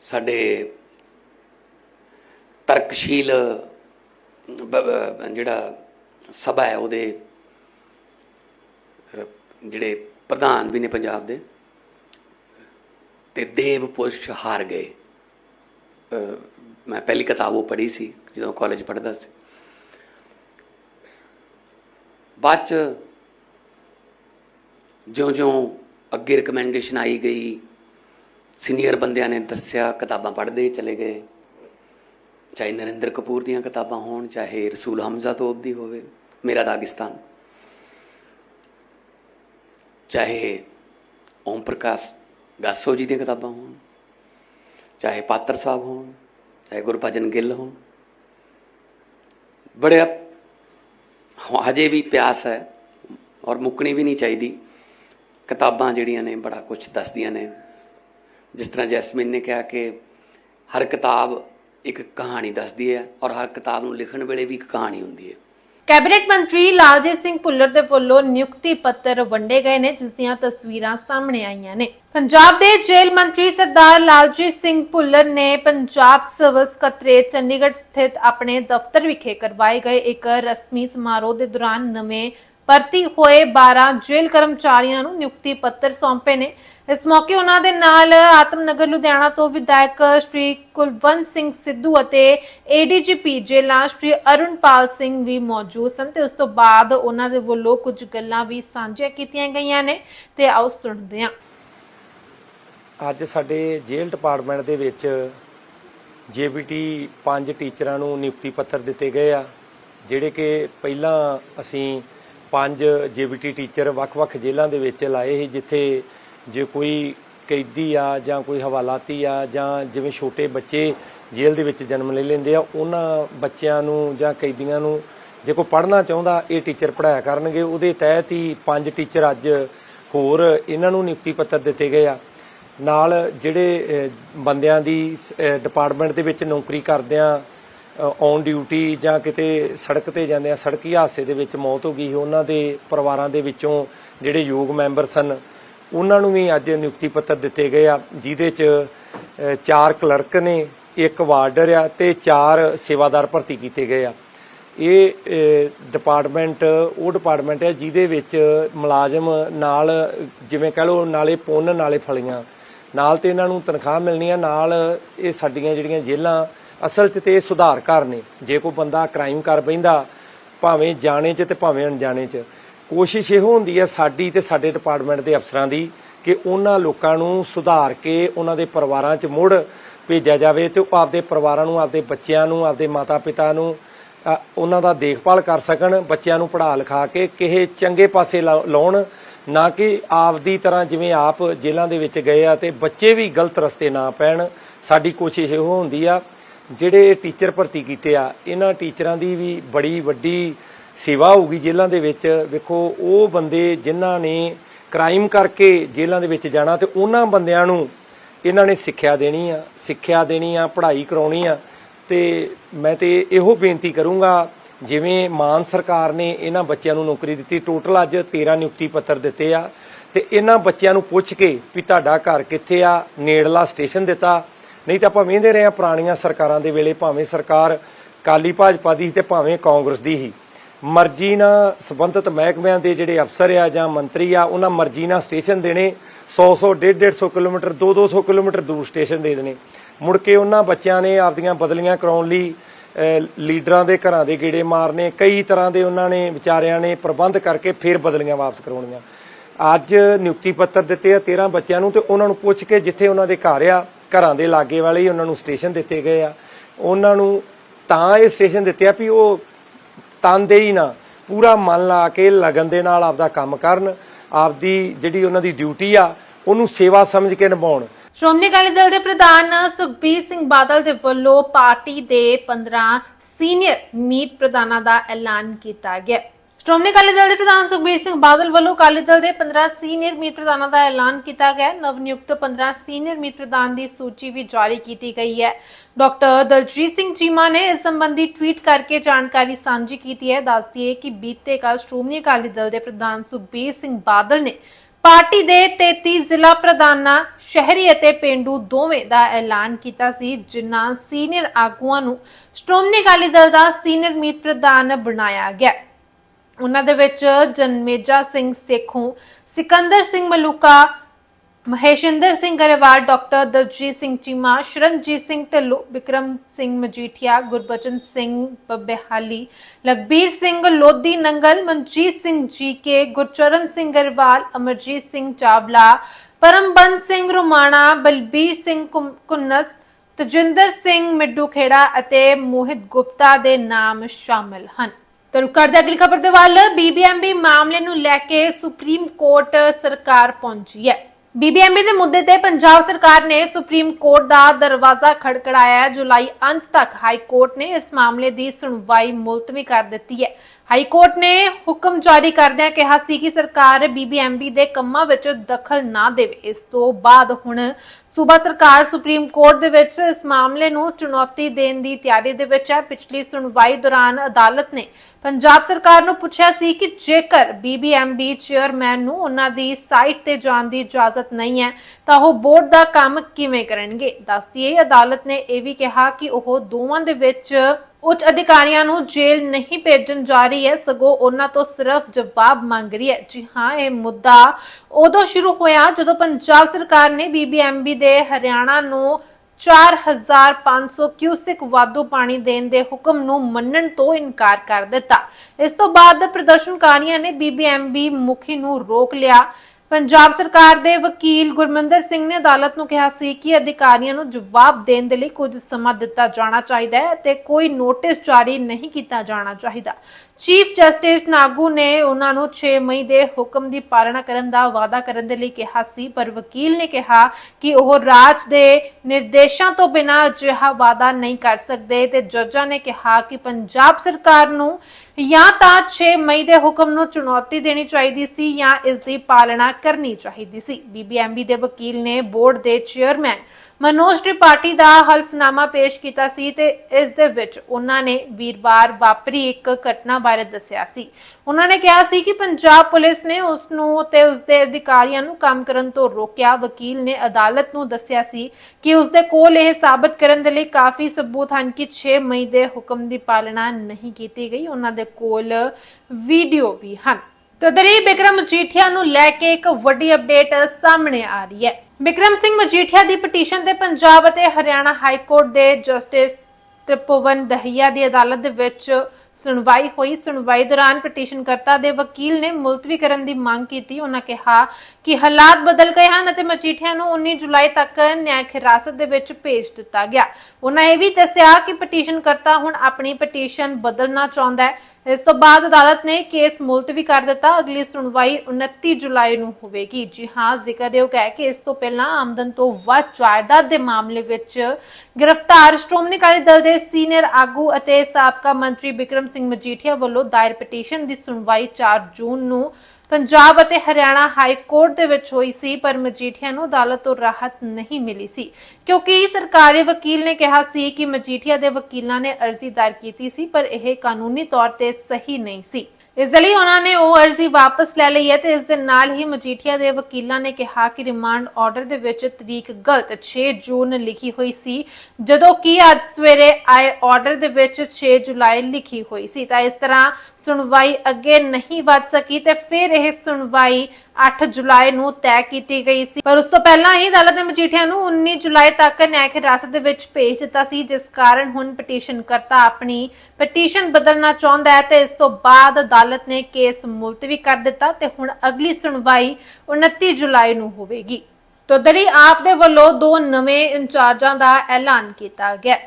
ਸਾਡੇ ਤਰਕਸ਼ੀਲ ਜਿਹੜਾ ਸਭਾ ਹੈ ਉਹਦੇ ਜਿਹੜੇ ਪ੍ਰਧਾਨ ਵੀ ਨੇ ਪੰਜਾਬ ਦੇ, ਤੇ ਦੇਵ ਪੁਰਸ਼ ਹਾਰ ਗਏ। ਮੈਂ ਪਹਿਲੀ ਕਿਤਾਬ ਉਹ ਪੜ੍ਹੀ ਸੀ, ਜਦੋਂ ਕਾਲਜ ਪੜ੍ਹਦਾ ਸੀ। ਬਾਅਦ ਚ ਜਿਉਂ-ਜਿਉਂ ਅੱਗੇ ਰਿਕਮੈਂਡੇਸ਼ਨ ਆਈ ਗਈ ਸੀਨੀਅਰ ਬੰਦਿਆਂ ਨੇ ਦੱਸਿਆ, ਕਿਤਾਬਾਂ ਪੜ੍ਹਦੇ ਚਲੇ ਗਏ। ਚਾਹੇ ਨਰਿੰਦਰ ਕਪੂਰ ਦੀਆਂ ਕਿਤਾਬਾਂ ਹੋਣ, ਚਾਹੇ ਰਸੂਲ ਹਮਜ਼ਾ ਤੋਬ ਦੀ ਹੋਵੇ, ਮੇਰਾ ਦਾਗਿਸਤਾਨ। ਚਾਹੇ ਓਮ ਪ੍ਰਕਾਸ਼ ਗਾਸੋ ਜੀ ਦੀਆਂ ਕਿਤਾਬਾਂ ਹੋਣ, ਚਾਹੇ ਪਾਤਰ ਸਾਹਿਬ ਹੋਣ, ਚਾਹੇ ਗੁਰਭਜਨ ਗਿੱਲ ਹੋਣ। ਬੜੇ ਹਜੇ ਵੀ ਪਿਆਸ ਹੈ ਔਰ ਮੁੱਕਣੀ ਵੀ ਨਹੀਂ ਚਾਹੀਦੀ। ਕਿਤਾਬਾਂ ਜਿਹੜੀਆਂ ਨੇ ਬੜਾ ਕੁਝ ਦੱਸਦੀਆਂ ਨੇ। ਜਿਸ ਤਰ੍ਹਾਂ ਜੈਸਮੀਨ ਨੇ ਕਿਹਾ ਕਿ ਹਰ ਕਿਤਾਬ ਇੱਕ ਕਹਾਣੀ ਦੱਸਦੀ ਹੈ ਔਰ ਹਰ ਕਿਤਾਬ ਨੂੰ ਲਿਖਣ ਵੇਲੇ ਵੀ ਇੱਕ ਕਹਾਣੀ ਹੁੰਦੀ ਹੈ। ਕੈਬਨਿਟ ਮੰਤਰੀ ਲਾਲਜੀਤ ਸਿੰਘ ਭੁੱਲਰ ਦੇ ਵੱਲੋਂ ਨਿਯੁਕਤੀ ਪੱਤਰ ਵੰਡੇ ਗਏ ਨੇ, ਜਿਸ ਦੀਆਂ ਤਸਵੀਰਾਂ ਸਾਹਮਣੇ ਆਈਆਂ ਨੇ। ਪੰਜਾਬ ਦੇ ਜੇਲ੍ਹ ਮੰਤਰੀ ਸਰਦਾਰ ਲਾਲਜੀਤ ਸਿੰਘ ਭੁੱਲਰ ਨੇ ਪੰਜਾਬ ਸਿਵਲ ਸਕੱਤਰੇਤ ਚੰਡੀਗੜ੍ਹ ਸਥਿਤ ਆਪਣੇ ਦਫ਼ਤਰ ਵਿਖੇ ਕਰਵਾਏ ਗਏ ਇੱਕ ਰਸਮੀ ਸਮਾਰੋਹ ਦੇ ਦੌਰਾਨ ਨਵੇਂ ਭਰਤੀ ਹੋਏ 12 ਜੇਲ੍ਹ ਕਰਮਚਾਰੀਆਂ ਨੂੰ ਨਿਯੁਕਤੀ ਪੱਤਰ ਸੌਂਪੇ ਨੇ। ਇਸ ਮੌਕੇ ਉਹਨਾਂ ਦੇ ਨਾਲ ਆਤਮਨਗਰ, ਲੁਧਿਆਣਾ ਤੋਂ ਵਿਧਾਇਕ ਸ਼੍ਰੀ ਕੁਲਵੰਤ ਸਿੰਘ ਸਿੱਧੂ ਅਤੇ ਏਡੀਜੀਪੀ ਜੇਲਾਂ ਸ਼੍ਰੀ ਅਰੁਣਪਾਲ ਸਿੰਘ ਵੀ ਮੌਜੂਦ ਸਨ ਤੇ ਉਸ ਤੋਂ ਬਾਅਦ ਉਹਨਾਂ ਦੇ ਵੱਲੋਂ ਕੁਝ ਗੱਲਾਂ ਵੀ ਸਾਂਝੀਆਂ ਕੀਤੀਆਂ ਗਈਆਂ ਨੇ। ਤੇ ਆਓ ਸੁਣਦੇ ਹਾਂ। ਅੱਜ ਸਾਡੇ ਜੇਲ੍ਹ ਡਿਪਾਰਟਮੈਂਟ ਦੇ ਵਿੱਚ ਜੇਬੀਟੀ ਪੰਜ ਟੀਚਰਾਂ ਨੂੰ ਨਿਯੁਕਤੀ ਪੱਤਰ ਦਿੱਤੇ ਗਏ ਆ, ਜਿਹੜੇ ਕਿ ਪਹਿਲਾਂ ਅਸੀਂ ਪੰਜ ਜੇਬੀਟੀ ਟੀਚਰ ਵੱਖ-ਵੱਖ ਜੇਲ੍ਹਾਂ ਦੇ ਵਿੱਚ ਲਾਏ ਸੀ, ਜਿੱਥੇ ਜੇ ਕੋਈ ਕੈਦੀ ਆ ਜਾਂ ਕੋਈ ਹਵਾਲਾਤੀ ਆ ਜਾਂ ਜਿਵੇਂ ਛੋਟੇ ਬੱਚੇ ਜੇਲ੍ਹ ਦੇ ਵਿੱਚ ਜਨਮ ਲੈ ਲੈਂਦੇ ਆ, ਉਹਨਾਂ ਬੱਚਿਆਂ ਨੂੰ ਜਾਂ ਕੈਦੀਆਂ ਨੂੰ ਜੇ ਕੋਈ ਪੜ੍ਹਨਾ ਚਾਹੁੰਦਾ, ਇਹ ਟੀਚਰ ਪੜ੍ਹਾਇਆ ਕਰਨਗੇ। ਉਹਦੇ ਤਹਿਤ ਹੀ ਪੰਜ ਟੀਚਰ ਅੱਜ ਹੋਰ ਇਹਨਾਂ ਨੂੰ ਨਿਯੁਕਤੀ ਪੱਤਰ ਦਿੱਤੇ ਗਏ ਆ। ਨਾਲ ਜਿਹੜੇ ਬੰਦਿਆਂ ਦੀ ਡਿਪਾਰਟਮੈਂਟ ਦੇ ਵਿੱਚ ਨੌਕਰੀ ਕਰਦਿਆਂ ਔਨ ਡਿਊਟੀ ਜਾਂ ਕਿਤੇ ਸੜਕ ਤੇ ਜਾਂਦੇ ਆ ਸੜਕੀ ਹਾਦਸੇ ਦੇ ਵਿੱਚ ਮੌਤ ਹੋ ਗਈ ਸੀ, ਉਹਨਾਂ ਦੇ ਪਰਿਵਾਰਾਂ ਦੇ ਵਿੱਚੋਂ ਜਿਹੜੇ ਯੋਗ ਮੈਂਬਰ ਸਨ ਉਹਨਾਂ ਨੂੰ ਵੀ ਅੱਜ ਨਿਯੁਕਤੀ ਪੱਤਰ ਦਿੱਤੇ ਗਏ ਆ ਜਿਹਦੇ ਚ ਚਾਰ ਕਲਰਕ ਨੇ ਇੱਕ ਵਾਰਡਰ ਆ ਤੇ ਚਾਰ ਸੇਵਾਦਾਰ ਭਰਤੀ ਕੀਤੇ ਗਏ ਆ। ਇਹ ਡਿਪਾਰਟਮੈਂਟ ਉਹ ਡਿਪਾਰਟਮੈਂਟ ਹੈ ਜਿਹਦੇ ਵਿੱਚ ਮੁਲਾਜ਼ਮ ਨਾਲ ਜਿਵੇਂ ਕਹ ਲਓ ਨਾਲੇ ਪੁੰਨ ਨਾਲੇ ਫਲੀਆਂ। ਨਾਲ ਤੇ ਇਹਨਾਂ ਨੂੰ ਤਨਖਾਹ ਮਿਲਣੀ ਹੈ ਨਾਲ ਇਹ ਸਾਡੀਆਂ ਜਿਹੜੀਆਂ ਜੇਲਾਂ ਅਸਲ 'ਚ ਤੇ ਸੁਧਾਰ ਘਰ ਨੇ। ਜੇ ਕੋਈ ਬੰਦਾ ਕ੍ਰਾਈਮ ਕਰ ਬੈਂਦਾ, ਭਾਵੇਂ ਜਾਣੇ 'ਚ ਤੇ ਭਾਵੇਂ ਅਣਜਾਣੇ 'ਚ। ਕੋਸ਼ਿਸ਼ ਇਹੋ ਹੁੰਦੀ ਹੈ ਸਾਡੀ ਤੇ ਸਾਡੇ ਡਿਪਾਰਟਮੈਂਟ ਦੇ ਅਫਸਰਾਂ ਦੀ ਕਿ ਉਹਨਾਂ ਲੋਕਾਂ ਨੂੰ ਸੁਧਾਰ ਕੇ ਉਹਨਾਂ ਦੇ ਪਰਿਵਾਰਾਂ 'ਚ ਮੁੜ ਭੇਜਿਆ ਜਾਵੇ ਤੇ ਉਹ ਆਪਦੇ ਪਰਿਵਾਰਾਂ ਨੂੰ, ਆਪਦੇ ਬੱਚਿਆਂ ਨੂੰ, ਆਪਦੇ ਮਾਤਾ-ਪਿਤਾ ਨੂੰ ਉਹਨਾਂ ਦਾ ਦੇਖਭਾਲ ਕਰ ਸਕਣ, ਬੱਚਿਆਂ ਨੂੰ ਪੜ੍ਹਾ ਲਿਖਾ ਕੇ ਕਿਸੇ ਚੰਗੇ ਪਾਸੇ ਲਾ- ਲਾਉਣ ਨਾ ਕਿ ਆਪ ਦੀ ਤਰ੍ਹਾਂ ਜਿਵੇਂ ਆਪ ਜੇਲ੍ਹਾਂ ਦੇ ਵਿੱਚ ਗਏ ਆ ਤੇ ਬੱਚੇ ਵੀ ਗਲਤ ਰਸਤੇ ਨਾ ਪੈਣ, ਸਾਡੀ ਕੋਸ਼ਿਸ਼ ਇਹੋ ਹੁੰਦੀ ਆ। ਜਿਹੜੇ ਟੀਚਰ ਭਰਤੀ ਕੀਤੇ ਆ, ਇਹਨਾਂ ਟੀਚਰਾਂ ਦੀ ਵੀ ਬੜੀ ਵੱਡੀ ਸੇਵਾ ਹੋਊਗੀ ਜੇਲ੍ਹਾਂ ਦੇ ਵਿੱਚ। ਵੇਖੋ, ਉਹ ਬੰਦੇ ਜਿਨ੍ਹਾਂ ਨੇ ਕ੍ਰਾਈਮ ਕਰਕੇ ਜੇਲ੍ਹਾਂ ਦੇ ਵਿੱਚ ਜਾਣਾ ਤੇ ਉਹਨਾਂ ਬੰਦਿਆਂ ਨੂੰ ਇਹਨਾਂ ਨੇ ਸਿੱਖਿਆ ਦੇਣੀ ਆ, ਸਿੱਖਿਆ ਦੇਣੀ ਆ, ਪੜ੍ਹਾਈ ਕਰਾਉਣੀ ਆ। ਤੇ ਮੈਂ ਤੇ ਇਹੋ ਬੇਨਤੀ ਕਰੂੰਗਾ ਜਿਵੇਂ ਮਾਨ ਸਰਕਾਰ ਨੇ ਇਹਨਾਂ ਬੱਚਿਆਂ ਨੂੰ ਨੌਕਰੀ ਦਿੱਤੀ ਟੋਟਲ ਅੱਜ 13 ਨਿਯੁਕਤੀ ਪੱਤਰ ਦਿੱਤੇ ਆ ਤੇ ਇਹਨਾਂ ਬੱਚਿਆਂ ਨੂੰ ਪੁੱਛ ਕੇ ਵੀ ਤੁਹਾਡਾ ਘਰ ਕਿੱਥੇ ਆ, ਨੇੜਲਾ ਸਟੇਸ਼ਨ ਦਿੱਤਾ। ਨਹੀਂ ਤਾਂ ਆਪਾਂ ਵੇਂਦੇ ਰਹੇ ਆ ਪੁਰਾਣੀਆਂ ਸਰਕਾਰਾਂ ਦੇ ਵੇਲੇ, ਭਾਵੇਂ ਸਰਕਾਰ ਕਾਲੀ ਭਾਜਪਾ ਦੀ ਸੀ ਤੇ ਭਾਵੇਂ ਕਾਂਗਰਸ ਦੀ ਸੀ ਮਰਜ਼ੀ ਨਾਲ ਸਬੰਧਤ ਮਹਿਕਮਿਆਂ ਦੇ ਜਿਹੜੇ ਅਫਸਰ ਆ ਜਾਂ ਮੰਤਰੀ ਆ, ਉਹਨਾਂ ਮਰਜ਼ੀ ਨਾਲ ਸਟੇਸ਼ਨ ਦੇਣੇ 100 100 150 150 ਕਿਲੋਮੀਟਰ 2 200 ਕਿਲੋਮੀਟਰ ਦੂਰ ਸਟੇਸ਼ਨ ਦੇ ਦੇਣੇ। ਮੁੜ ਕੇ ਉਹਨਾਂ ਬੱਚਿਆਂ ਨੇ ਆਪਦੀਆਂ ਬਦਲੀਆਂ ਕਰਾਉਣ ਲਈ ਲੀਡਰਾਂ ਦੇ ਘਰਾਂ ਦੇ ਗੇੜੇ ਮਾਰਨੇ, ਕਈ ਤਰ੍ਹਾਂ ਦੇ ਉਹਨਾਂ ਨੇ ਵਿਚਾਰਿਆਂ ਨੇ ਪ੍ਰਬੰਧ ਕਰਕੇ ਫਿਰ ਬਦਲੀਆਂ ਵਾਪਸ ਕਰਾਉਣੀਆਂ। ਅੱਜ ਨਿਯੁਕਤੀ ਪੱਤਰ ਦਿੱਤੇ ਆ 13 ਬੱਚਿਆਂ ਨੂੰ ਤੇ ਉਹਨਾਂ ਨੂੰ ਪੁੱਛ ਕੇ ਜਿੱਥੇ ਉਹਨਾਂ ਦੇ ਘਰ ਆ, ਘਰਾਂ ਦੇ ਲਾਗੇ ਵਾਲੇ ਹੀ ਉਹਨਾਂ ਨੂੰ ਸਟੇਸ਼ਨ ਦਿੱਤੇ ਗਏ ਆ। ਉਹਨਾਂ ਨੂੰ ਤਾਂ ਇਹ ਸਟੇਸ਼ਨ ਦਿੱਤੇ ਆ ਵੀ ਉਹ ਤਨਦੇਹੀ ਨਾ, ਪੂਰਾ ਮਨ ਲਾ ਕੇ ਲਗਨ ਦੇ ਨਾਲ ਆਪਦਾ ਕੰਮ ਕਰਨ, ਆਪਦੀ ਜਿਹੜੀ ਉਹਨਾਂ ਦੀ ਡਿਊਟੀ ਆ, ਉਹਨੂੰ ਸੇਵਾ ਸਮਝ ਕੇ ਨਿਭਾਉਣ। ਸ਼੍ਰੋਮਣੀ ਅਕਾਲੀ ਦਲ ਦੇ ਪ੍ਰਧਾਨ ਸੁਖਬੀਰ ਸਿੰਘ ਬਾਦਲ ਦੇ ਵੱਲੋਂ ਪਾਰਟੀ ਦੇ 15 ਸੀਨੀਅਰ ਮੀਤ ਪ੍ਰਧਾਨਾਂ ਦਾ ਐਲਾਨ ਕੀਤਾ ਗਿਆ। ਸ਼੍ਰੋਮਣੀ ਅਕਾਲੀ ਦਲ ਦੇ ਪ੍ਰਧਾਨ ਸੁਖਬੀਰ ਸਿੰਘ ਬਾਦਲ ਵੱਲੋਂ ਅਕਾਲੀ ਦਲ ਦੇ 15 ਸੀਨੀਅਰ ਮੀਤ ਪ੍ਰਧਾਨਾਂ ਦਾ ਐਲਾਨ ਕੀਤਾ ਗਿਆ। ਨਵ ਨਿਯੁਕਤ 15 ਸੀਨੀਅਰ ਮੀਤ ਪ੍ਰਧਾਨ ਦੀ ਸੂਚੀ ਵੀ ਜਾਰੀ ਕੀਤੀ ਗਈ ਹੈ। ਡਾਕਟਰ ਦਲਜੀਤ ਸਿੰਘ ਚੀਮਾ ਨੇ ਇਸ ਸੰਬੰਧੀ ਟਵੀਟ ਕਰਕੇ ਜਾਣਕਾਰੀ ਸਾਂਝੀ ਕੀਤੀ ਹੈ। ਦੱਸਦੀ ਹੈ ਕਿ ਬੀਤੇ ਕੱਲ ਸ਼੍ਰੋਮਣੀ ਅਕਾਲੀ ਦਲ ਦੇ ਪ੍ਰਧਾਨ ਸੁਖਬੀਰ ਸਿੰਘ ਬਾਦਲ ਨੇ ਪਾਰਟੀ ਦੇ 33 ਜ਼ਿਲ੍ਹਾ ਪ੍ਰਧਾਨਾਂ, ਸ਼ਹਿਰੀ ਅਤੇ ਪਿੰਡੂ ਦੋਵੇਂ ਦਾ ਐਲਾਨ ਕੀਤਾ ਸੀ, ਜਿਨ੍ਹਾਂ ਸੀਨੀਅਰ ਆਗੂਆਂ ਨੂੰ ਸ਼੍ਰੋਮਣੀ ਅਕਾਲੀ ਦਲ ਦਾ ਸੀਨੀਅਰ ਮੀਤ ਪ੍ਰਧਾਨ ਬਣਾਇਆ ਗਿਆ। ਉਹਨਾਂ ਦੇ ਵਿੱਚ ਜਨਮੇਜਾ ਸਿੰਘ ਸੇਖੋਂ, ਸਿਕੰਦਰ ਸਿੰਘ ਮਲੂਕਾ ਮਹੇਸ਼ਿੰਦਰ ਸਿੰਘ ਗਰੇਵਾਲ, ਡਾਕਟਰ ਦਲਜੀਤ ਸਿੰਘ ਚੀਮਾ, ਸ਼ਰਨਜੀਤ ਸਿੰਘ ਢਿੱਲੋਂ ਵਿਕਰਮ ਸਿੰਘ ਮਜੀਠੀਆ, ਗੁਰਬਚਨ ਸਿੰਘ ਬੱਬੇਹਾਲੀ, ਲਖਬੀਰ ਸਿੰਘ ਲੋਧੀ ਨੰਗਲ, ਮਨਜੀਤ ਸਿੰਘ ਜੀਕੇ, ਗੁਰਚਰਨ ਸਿੰਘ ਗਰੇਵਾਲ, ਅਮਰਜੀਤ ਸਿੰਘ ਚਾਵਲਾ ਪਰਮਬੰਦ ਸਿੰਘ ਰੁਮਾਣਾ, ਬਲਬੀਰ ਸਿੰਘ ਕੁਮ- ਕੁੰਨਸ, ਤਜਿੰਦਰ ਸਿੰਘ ਮਿੱਡੂ ਖੇੜਾ ਅਤੇ ਮੋਹਿਤ ਗੁਪਤਾ ਦੇ ਨਾਮ ਸ਼ਾਮਲ ਹਨ। ਤੁਹਾਨੂੰ ਕਰਦੇ ਅਗਲੀ ਖਬਰ ਦੇ ਵੱਲ। ਬੀਬੀਐਮਬੀ ਮਾਮਲੇ ਨੂੰ ਲੈ ਕੇ ਸੁਪਰੀਮ ਕੋਰਟ ਸਰਕਾਰ ਪਹੁੰਚੀ ਹੈ। ਬੀਬੀਐਮਬੀ ਦੇ ਮੁੱਦੇ ਤੇ ਪੰਜਾਬ ਸਰਕਾਰ ਨੇ ਸੁਪਰੀਮ ਕੋਰਟ ਦਾ ਦਰਵਾਜ਼ਾ ਖੜਕੜਾਇਆ ਹੈ। ਜੁਲਾਈ ਅੰਤ ਤੱਕ ਹਾਈ ਕੋਰਟ ਨੇ ਇਸ ਮਾਮਲੇ ਦੀ ਸੁਣਵਾਈ ਮੁਲਤਵੀ ਕਰ ਦਿੱਤੀ ਹੈ। ਹਾਈ ਕੋਰਟ ਨੇ ਹੁਕਮ ਜਾਰੀ ਕਰਦਿਆਂ ਕਿਹਾ ਸੀ ਕਿ ਸਰਕਾਰ ਬੀਬੀਐਮਬੀ ਦੇ ਕੰਮਾਂ ਵਿੱਚ ਦਖਲ ਨਾ ਦੇਵੇ। ਇਸ ਤੋਂ ਬਾਅਦ ਹੁਣ ਸੂਬਾ ਸਰਕਾਰ ਸੁਪਰੀਮ ਕੋਰਟ ਦੇ ਵਿੱਚ ਇਸ ਮਾਮਲੇ ਨੂੰ ਚੁਣੌਤੀ ਦੇਣ ਦੀ ਤਿਆਰੀ ਦੇ ਵਿੱਚ ਹੈ। ਪਿਛਲੀ ਸੁਣਵਾਈ ਦੌਰਾਨ ਅਦਾਲਤ ਨੇ ਪੰਜਾਬ ਸਰਕਾਰ ਨੂੰ ਪੁੱਛਿਆ ਸੀ ਕਿ ਜੇਕਰ ਬੀਬੀਐਮਬੀ ਚੇਅਰਮੈਨ ਨੂੰ ਉਹਨਾਂ ਦੀ ਸਾਈਟ ਤੇ ਜਾਣ ਦੀ ਇਜਾਜ਼ਤ ਨਹੀਂ ਹੈ, ਤਾਂ ਉਹ ਬੋਰਡ ਦਾ ਕੰਮ ਕਿਵੇਂ ਕਰਨਗੇ? ਦੱਸਦੀ ਹੈ ਅਦਾਲਤ ਨੇ ਇਹ ਵੀ ਕਿਹਾ ਕਿ ਉਹ ਦੋਵਾਂ ਦੇ ਵਿੱਚ ਉੱਚ ਅਧਿਕਾਰੀਆਂ ਨੂੰ ਜੇਲ੍ਹ ਨਹੀਂ ਭੇਜਣ ਜਾ ਰਹੀ ਹੈ। ਸਗੋਂ ਉਹਨਾਂ ਤੋਂ ਸਿਰਫ ਜਵਾਬ ਮੰਗ ਰਹੀ ਹੈ। ਜੀ ਹਾਂ, ਇਹ ਮੁੱਦਾ ਉਦੋਂ ਸ਼ੁਰੂ ਹੋਇਆ ਜਦੋਂ ਪੰਜਾਬ ਸਰਕਾਰ ਨੇ ਬੀਬੀਐਮਬੀ ਦੇ ਹਰਿਆਣਾ ਨੂੰ 4500 ਕਿਊਸਿਕ ਵਾਧੂ ਪਾਣੀ ਦੇਣ ਦੇ ਹੁਕਮ ਨੂੰ ਮੰਨਣ ਤੋਂ ਇਨਕਾਰ ਕਰ ਦਿੱਤਾ। ਇਸ ਤੋਂ ਬਾਅਦ ਪ੍ਰਦਰਸ਼ਨਕਾਰੀਆਂ ਨੇ ਬੀਬੀਐਮਬੀ ਮੁਖੀ ਨੂੰ ਰੋਕ ਲਿਆ। ਪੰਜਾਬ ਸਰਕਾਰ ਦੇ ਵਕੀਲ ਗੁਰਮਿੰਦਰ ਸਿੰਘ ਨੇ ਅਦਾਲਤ ਨੂੰ ਕਿਹਾ ਸੀ ਕਿ ਅਧਿਕਾਰੀਆਂ ਨੂੰ ਜਵਾਬ ਦੇਣ ਦੇ ਲਈ ਕੁਝ ਸਮਾਂ ਦਿੱਤਾ ਜਾਣਾ ਚਾਹੀਦਾ ਹੈ ਤੇ ਕੋਈ ਨੋਟਿਸ ਜਾਰੀ ਨਹੀਂ ਕੀਤਾ ਜਾਣਾ ਚਾਹੀਦਾ। ਚੀਫ ਜਸਟਿਸ ਨਾਗੂ ਨੇ ਉਹਨਾਂ ਨੂੰ 6 ਮਈ ਦੇ ਹੁਕਮ ਦੀ ਪਾਲਣਾ ਕਰਨ ਦਾ ਵਾਅਦਾ ਕਰਨ ਦੇ ਲਈ ਕਿਹਾ ਸੀ, ਪਰ ਵਕੀਲ ਨੇ ਕਿਹਾ ਕਿ ਉਹ ਰਾਜ ਦੇ ਨਿਰਦੇਸ਼ਾਂ ਤੋਂ ਬਿਨਾਂ ਅਜਿਹਾ ਵਾਅਦਾ ਨਹੀਂ ਕਰ ਸਕਦੇ ਤੇ ਜੱਜਾਂ ਨੇ ਕਿਹਾ ਕਿ ਪੰਜਾਬ ਸਰਕਾਰ ਨੂੰ ਜਾਂ ਤਾਂ 6 ਮਈ ਦੇ ਹੁਕਮ ਨੂੰ ਚੁਣੌਤੀ ਦੇਣੀ ਚਾਹੀਦੀ ਸੀ ਜਾਂ ਇਸ ਦੀ ਪਾਲਣਾ ਕਰਨੀ ਚਾਹੀਦੀ ਸੀ। ਬੀਬੀਐਮਬੀ ਦੇ ਵਕੀਲ ਨੇ ਬੋਰਡ ਦੇ ਚੇਅਰਮੈਨ ਮਨੋਜ ਤ੍ਰਿਪਾਠੀ ਦਾ ਹਲਫਨਾਮਾ ਪੇਸ਼ ਕੀਤਾ ਸੀ ਤੇ ਇਸ ਦੇ ਵਿੱਚ ਉਹਨਾਂ ਨੇ ਵੀਰਵਾਰ ਵਾਪਰੀ ਇੱਕ ਘਟਨਾ ਬਾਰੇ ਦੱਸਿਆ ਸੀ। ਉਹਨਾਂ ਨੇ ਕਿਹਾ ਸੀ ਕਿ ਪੰਜਾਬ ਪੁਲਿਸ ਨੇ ਉਸ ਨੂੰ ਤੇ ਉਸ ਦੇ ਅਧਿਕਾਰੀਆਂ ਨੂੰ ਕੰਮ ਕਰਨ ਤੋਂ ਰੋਕਿਆ। ਵਕੀਲ ਨੇ ਅਦਾਲਤ ਨੂੰ ਦੱਸਿਆ ਸੀ ਕਿ ਉਸ ਦੇ ਕੋਲ ਇਹ ਸਾਬਤ ਕਰਨ ਦੇ ਲਈ ਕਾਫੀ ਸਬੂਤ ਹਨ ਕਿ 6 ਮਈ ਦੇ ਹੁਕਮ ਦੀ ਪਾਲਣਾ ਨਹੀਂ ਕੀਤੀ ਗਈ। ਉਹਨਾਂ ਦੇ ਕੋਲ ਵੀਡੀਓ ਵੀ ਹਨ। ਤਦਰੀ ਬਿਕਰਮ ਮਜੀਠੀਆ ਨੂੰ ਲੈ ਕੇ ਇੱਕ ਵੱਡੀ ਅਪਡੇਟ ਸਾਹਮਣੇ ਆ ਰਹੀ ਹੈ। ਬਿਕਰਮ ਸਿੰਘ ਮਜੀਠੀਆ ਦੀ ਪਟੀਸ਼ਨ ਤੇ ਪੰਜਾਬ ਅਤੇ ਹਰਿਆਣਾ ਹਾਈ ਕੋਰਟ ਦੇ ਜਸਟਿਸ ਤ੍ਰਿਪਵਨ ਦਹੀਆ ਦੀ ਅਦਾਲਤ ਦੇ ਵਿੱਚ ਸੁਣਵਾਈ ਹੋਈ। ਸੁਣਵਾਈ ਦੌਰਾਨ ਪਟੀਸ਼ਨ ਕਰਤਾ ਦੇ ਵਕੀਲ ਨੇ ਮੁਲਤਵੀ ਕਰਨ ਦੀ ਮੰਗ ਕੀਤੀ। ਉਹਨਾਂ ਕਿਹਾ ਕਿ ਹਾਲਾਤ ਬਦਲ ਗਏ ਹਨ ਅਤੇ ਮਜੀਠੀਆ ਨੂੰ 19 ਜੁਲਾਈ ਤੱਕ ਨਿਆਇਕ ਹਿਰਾਸਤ ਦੇ ਵਿੱਚ ਭੇਜ ਦਿੱਤਾ ਗਿਆ। ਉਹਨਾਂ ਇਹ ਵੀ ਦੱਸਿਆ ਕਿ ਪਟੀਸ਼ਨ ਕਰਤਾ ਹੁਣ ਆਪਣੀ ਪਟੀਸ਼ਨ ਬਦਲਣਾ ਚਾਹੁੰਦਾ ਹੈ। ਇਸ ਤੋਂ ਬਾਅਦ ਅਦਾਲਤ ਨੇ ਕੇਸ ਮੁਲਤਵੀ ਕਰ ਦਿੱਤਾ। ਅਗਲੀ ਸੁਣਵਾਈ 29 ਜੁਲਾਈ ਨੂੰ ਹੋਵੇਗੀ। ਜੀ ਹਾਂ ਜ਼ਿਕਰਯੋਗ ਹੈ ਕਿ ਇਸ ਤੋਂ ਪਹਿਲਾਂ ਆਮਦਨ ਤੋਂ ਵੱਧ ਜਾਇਦਾਦ ਦੇ ਮਾਮਲੇ ਵਿੱਚ ਗ੍ਰਿਫਤਾਰ ਸ਼੍ਰੋਮਣੀ ਅਕਾਲੀ ਦਲ ਦੇ ਸੀਨੀਅਰ ਆਗੂ ਅਤੇ ਸਾਬਕਾ ਮੰਤਰੀ ਬਿਕਰਮ ਸਿੰਘ ਮਜੀਠੀਆ ਵੱਲੋਂ ਦਾਇਰ ਪਟੀਸ਼ਨ ਦੀ ਸੁਣਵਾਈ 4 ਜੂਨ ਨੂੰ ਪੰਜਾਬ ਅਤੇ ਹਰਿਆਣਾ ਹਾਈ ਕੋਰਟ ਦੇ ਵਿੱਚ ਹੋਈ ਸੀ, ਪਰ ਮਜੀਠੀਆ ਨੂੰ ਅਦਾਲਤ ਤੋਂ ਰਾਹਤ ਨਹੀਂ ਮਿਲੀ ਸੀ। ਕਿਉਂਕਿ ਸਰਕਾਰੀ ਵਕੀਲ ਨੇ ਕਿਹਾ ਸੀ ਕਿ ਮਜੀਠੀਆ ਦੇ ਵਕੀਲਾਂ ਨੇ ਅਰਜ਼ੀ ਦਾਇਰ ਕੀਤੀ ਸੀ, ਪਰ ਇਹ ਕਾਨੂੰਨੀ ਤੌਰ ਤੇ ਸਹੀ ਨਹੀਂ ਸੀ। ਇਸ ਲਈ ਉਹਨਾਂ ਨੇ ਉਹ ਅਰਜ਼ੀ ਵਾਪਸ ਲੈ ਲਈ ਹੈ ਤੇ ਇਸ ਦੇ ਨਾਲ ਹੀ ਮਜੀਠੀਆ ਦੇ ਵਕੀਲਾਂ ਨੇ ਕਿਹਾ ਕਿ ਰਿਮਾਂਡ ਆਰਡਰ ਦੇ ਵਿੱਚ ਤਰੀਕ ਗਲਤ 6 ਜੂਨ ਲਿਖੀ ਹੋਈ ਸੀ, ਜਦੋਂ ਕਿ ਅੱਜ ਸਵੇਰੇ ਆਏ ਆਰਡਰ ਦੇ ਵਿੱਚ 6 ਜੁਲਾਈ ਲਿਖੀ ਹੋਈ ਸੀ। ਤਾਂ ਇਸ ਤਰ੍ਹਾਂ ਸੁਣਵਾਈ ਅੱਗੇ ਨਹੀਂ ਵੱਧ ਸਕੀ ਤੇ ਫਿਰ ਇਹ ਸੁਣਵਾਈ 8 ਜੁਲਾਈ ਨੂੰ ਤੈਅ ਕੀਤੀ ਗਈ ਸੀ। ਪਰ ਉਸ ਤੋਂ ਪਹਿਲਾਂ ਹੀ ਅਦਾਲਤ ਨੇ ਮਜੀਠੀਆ ਨੂੰ 19 ਜੁਲਾਈ ਤੱਕ ਨਿਆਇਕ ਹਿਰਾਸਤ ਦੇ ਵਿੱਚ ਭੇਜ ਦਿੱਤਾ ਸੀ, ਜਿਸ ਕਾਰਨ ਹੁਣ ਪਟੀਸ਼ਨਕਰਤਾ ਆਪਣੀ। ਪਟੀਸ਼ਨ ਬਦਲਣਾ ਚਾਹੁੰਦਾ ਹੈ ਤੇ ਇਸ ਤੋਂ ਬਾਅਦ ਅਦਾਲਤ ਨੇ ਕੇਸ ਮੁਲਤਵੀ ਕਰ ਦਿੱਤਾ ਤੇ ਹੁਣ ਅਗਲੀ ਸੁਣਵਾਈ 29 ਜੁਲਾਈ ਨੂੰ ਹੋਵੇਗੀ। ਤੋਂ ਦਰੀ ਆਪ ਦੇ ਵੱਲੋਂ ਦੋ ਨਵੇਂ ਇੰਚਾਰਜਾਂ ਦਾ ਐਲਾਨ ਕੀਤਾ ਗਿਆ।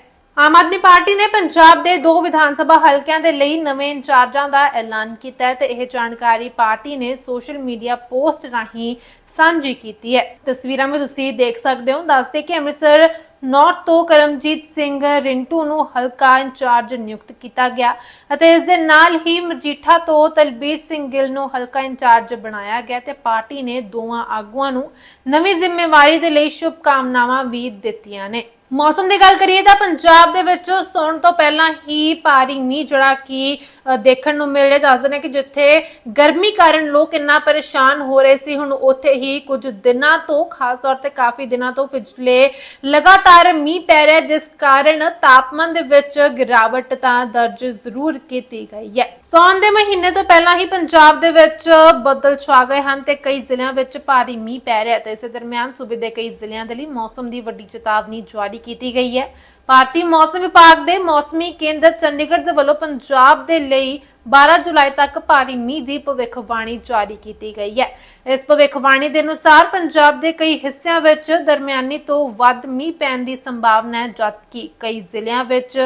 ਆਮ ਆਦਮੀ ਪਾਰਟੀ ਨੇ ਪੰਜਾਬ ਦੇ ਦੋ ਵਿਧਾਨ ਸਭਾ ਹਲਕਿਆਂ ਦੇ ਲਈ ਨਵੇਂ ਇੰਚਾਰਜਾਂ ਦਾ ਐਲਾਨ ਕੀਤਾ ਹੈ ਤੇ ਇਹ ਜਾਣਕਾਰੀ ਪਾਰਟੀ ਨੇ ਸੋਸ਼ਲ ਮੀਡੀਆ ਪੋਸਟ ਰਾਹੀਂ ਸਾਂਝੀ ਕੀਤੀ ਹੈ। ਤਸਵੀਰਾਂ ਵਿੱਚ ਤੁਸੀਂ ਦੇਖ ਸਕਦੇ ਹੋ ਦੱਸਦੇ ਕਿ ਅੰਮ੍ਰਿਤਸਰ ਨਾਰਥ ਤੋਂ ਕਰਮਜੀਤ ਸਿੰਘ ਰਿੰਟੂ ਨੂੰ ਹਲਕਾ ਇੰਚਾਰਜ ਨਿਯੁਕਤ ਕੀਤਾ ਗਿਆ ਅਤੇ ਇਸ ਦੇ ਨਾਲ ਹੀ ਮਜੀਠਾ ਤੋਂ ਤਲਬੀਰ ਸਿੰਘ ਗਿੱਲ ਨੂੰ ਹਲਕਾ ਇੰਚਾਰਜ ਬਣਾਇਆ ਗਿਆ ਤੇ ਪਾਰਟੀ ਨੇ ਦੋਵਾਂ ਆਗੂਆਂ ਨੂੰ ਨਵੀਂ ਜ਼ਿੰਮੇਵਾਰੀ ਦੇ ਲਈ ਸ਼ੁਭਕਾਮਨਾਵਾਂ ਵੀ ਦਿੱਤੀਆਂ ਨੇ। ਮੌਸਮ ਦੀ ਗੱਲ ਕਰੀਏ ਤਾਂ ਪੰਜਾਬ ਦੇ ਵਿੱਚ ਸੌਣ ਤੋਂ ਪਹਿਲਾਂ ਹੀ ਭਾਰੀ ਮੀਂਹ ਜਿਹੜਾ ਕਿ ਦੇਖਣ ਨੂੰ ਮਿਲ ਰਿਹਾ। ਦੱਸਦੇ ਨੇ ਕਿ ਜਿੱਥੇ ਗਰਮੀ ਕਾਰਨ ਲੋਕ ਇੰਨਾ ਪਰੇਸ਼ਾਨ ਹੋ ਰਹੇ ਸੀ, ਹੁਣ ਉੱਥੇ ਹੀ ਕੁਝ ਦਿਨਾਂ ਤੋਂ, ਖਾਸ ਤੌਰ ਤੇ ਕਾਫੀ ਦਿਨਾਂ ਤੋਂ ਪਿਛਲੇ ਲਗਾਤਾਰ ਮੀਂਹ ਪੈ ਰਿਹਾ ਜਿਸ ਕਾਰਨ ਤਾਪਮਾਨ ਦੇ ਵਿੱਚ ਗਿਰਾਵਟ ਤਾਂ ਦਰਜ ਜ਼ਰੂਰ ਕੀਤੀ ਗਈ ਹੈ। ਸੌਣ ਦੇ ਮਹੀਨੇ ਤੋਂ ਪਹਿਲਾਂ ਹੀ ਪੰਜਾਬ ਦੇ ਵਿੱਚ ਬੱਦਲ ਛਾ ਗਏ ਹਨ ਤੇ ਕਈ ਜ਼ਿਲ੍ਹਿਆਂ ਵਿੱਚ ਭਾਰੀ ਮੀਂਹ ਪੈ ਰਿਹਾ ਤੇ ਇਸੇ ਦਰਮਿਆਨ ਸੂਬੇ ਦੇ ਕਈ ਜ਼ਿਲ੍ਹਿਆਂ ਦੇ ਲਈ ਮੌਸਮ ਦੀ ਵੱਡੀ ਚੇਤਾਵਨੀ ਜਾਰੀ ਕੀਤੀ ਗਈ ਹੈ। ਭਾਰਤੀ ਮੌਸਮ ਵਿਭਾਗ ਦੇ ਮੌਸਮੀ ਕੇਂਦਰ ਚੰਡੀਗੜ੍ਹ ਦੇ ਵੱਲੋਂ ਪੰਜਾਬ ਦੇ ਲਈ 12 ਜੁਲਾਈ ਤੱਕ ਭਾਰੀ ਮੀਂਹ ਦੀ ਭਵਿੱਖਬਾਣੀ ਜਾਰੀ ਕੀਤੀ ਗਈ ਹੈ। ਇਸ ਭਵਿੱਖਬਾਣੀ ਦੇ ਅਨੁਸਾਰ ਪੰਜਾਬ ਦੇ ਕਈ ਹਿੱਸਿਆਂ ਵਿੱਚ ਦਰਮਿਆਨੀ ਤੋਂ ਵੱਧ ਮੀਂਹ ਪੈਣ ਦੀ ਸੰਭਾਵਨਾ ਹੈ। ਜਦਕਿ ਕਈ ਜ਼ਿਲ੍ਹਿਆਂ ਵਿੱਚ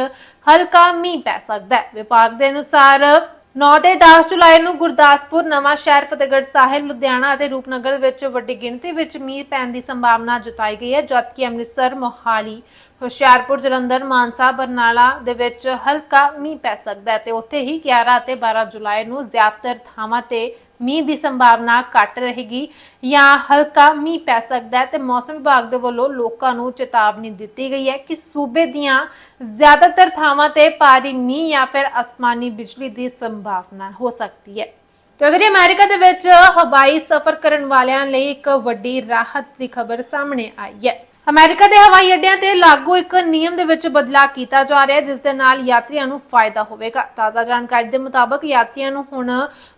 ਹਲਕਾ ਮੀਂਹ ਪੈ ਸਕਦਾ ਹੈ। ਵਿਭਾਗ ਦੇ ਅਨੁਸਾਰ 9 ਤੇ 10 ਜੁਲਾਈ ਨੂੰ ਗੁਰਦਾਸਪੁਰ ਨਵਾਂ ਸ਼ਹਿਰ ਫਤਿਹਗੜ੍ਹ ਸਾਹਿਬ, ਲੁਧਿਆਣਾ ਅਤੇ ਰੂਪਨਗਰ ਵਿੱਚ ਵੱਡੀ ਗਿਣਤੀ ਵਿੱਚ ਮੀਂਹ ਪੈਣ ਦੀ ਸੰਭਾਵਨਾ ਜਤਾਈ ਗਈ ਹੈ, ਜਦਕਿ ਅੰਮ੍ਰਿਤਸਰ, ਮੋਹਾਲੀ, ਹੁਸ਼ਿਆਰਪੁਰ, ਜਲੰਧਰ, ਮਾਨਸਾ, ਬਰਨਾਲਾ ਦੇ ਵਿੱਚ ਹਲਕਾ ਮੀਂਹ ਪੈ ਸਕਦਾ ਹੈ ਤੇ ਉੱਥੇ ਹੀ 11 ਅਤੇ 12 ਜੁਲਾਈ ਨੂੰ ਜ਼ਿਆਦਾਤਰ ਥਾਵਾਂ ਤੇ ਮੀਂਹ ਦੀ ਸੰਭਾਵਨਾ ਘੱਟ ਰਹੇਗੀ ਜਾਂ ਹਲਕਾ ਮੀਂਹ ਪੈ ਸਕਦਾ ਹੈ ਤੇ ਮੌਸਮ ਵਿਭਾਗ ਦੇ ਵੱਲੋਂ ਲੋਕਾਂ ਨੂੰ ਚੇਤਾਵਨੀ ਦਿੱਤੀ ਗਈ ਹੈ ਕਿ ਸੂਬੇ ਦੀਆਂ ਜ਼ਿਆਦਾਤਰ ਥਾਵਾਂ ਤੇ ਭਾਰੀ ਮੀਂਹ ਜਾਂ ਫਿਰ ਅਸਮਾਨੀ ਬਿਜਲੀ ਦੀ ਸੰਭਾਵਨਾ ਹੋ ਸਕਦੀ ਹੈ। ਤੇ ਅਗਰ ਅਮਰੀਕਾ ਦੇ ਵਿੱਚ ਹਵਾਈ ਸਫ਼ਰ ਕਰਨ ਵਾਲਿਆਂ ਲਈ ਇੱਕ ਵੱਡੀ ਰਾਹਤ ਦੀ ਖਬਰ ਸਾਹਮਣੇ ਆਈ ਹੈ। ਅਮਰੀਕਾ ਦੇ ਹਵਾਈ ਅੱਡਿਆਂ ਤੇ ਲਾਗੂ ਇੱਕ ਨਿਯਮ ਦੇ ਵਿੱਚ ਬਦਲਾਅ ਕੀਤਾ ਜਾ ਰਿਹਾ ਹੈ, ਜਿਸ ਦੇ ਨਾਲ ਯਾਤਰੀਆਂ ਨੂੰ ਫਾਇਦਾ ਹੋਵੇਗਾ। ਤਾਜ਼ਾ ਜਾਣਕਾਰੀ ਦੇ ਮੁਤਾਬਕ ਯਾਤਰੀਆਂ ਨੂੰ ਹੁਣ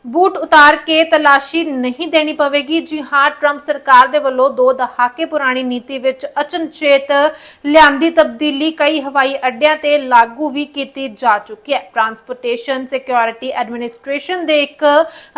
ਬੂਟ ਉਤਾਰ ਕੇ ਤਲਾਸ਼ੀ ਨਹੀਂ ਦੇਣੀ ਪਵੇਗੀ। ਜੀ ਹਾਂ, ਟਰੰਪ ਸਰਕਾਰ ਦੇ ਵੱਲੋਂ ਦੋ ਦਹਾਕੇ ਪੁਰਾਣੀ ਨੀਤੀ ਵਿੱਚ ਅਚਨਚੇਤ ਲਿਆਂਦੀ ਤਬਦੀਲੀ ਕਈ ਹਵਾਈ ਅੱਡਿਆਂ ਤੇ ਲਾਗੂ ਵੀ ਕੀਤੀ ਜਾ ਚੁੱਕੀ ਹੈ। ਟਰਾਂਸਪੋਰਟੇਸ਼ਨ ਸਿਕਿਉਰਿਟੀ ਐਡਮਿਨਿਸਟ੍ਰੇਸ਼ਨ ਦੇ ਇੱਕ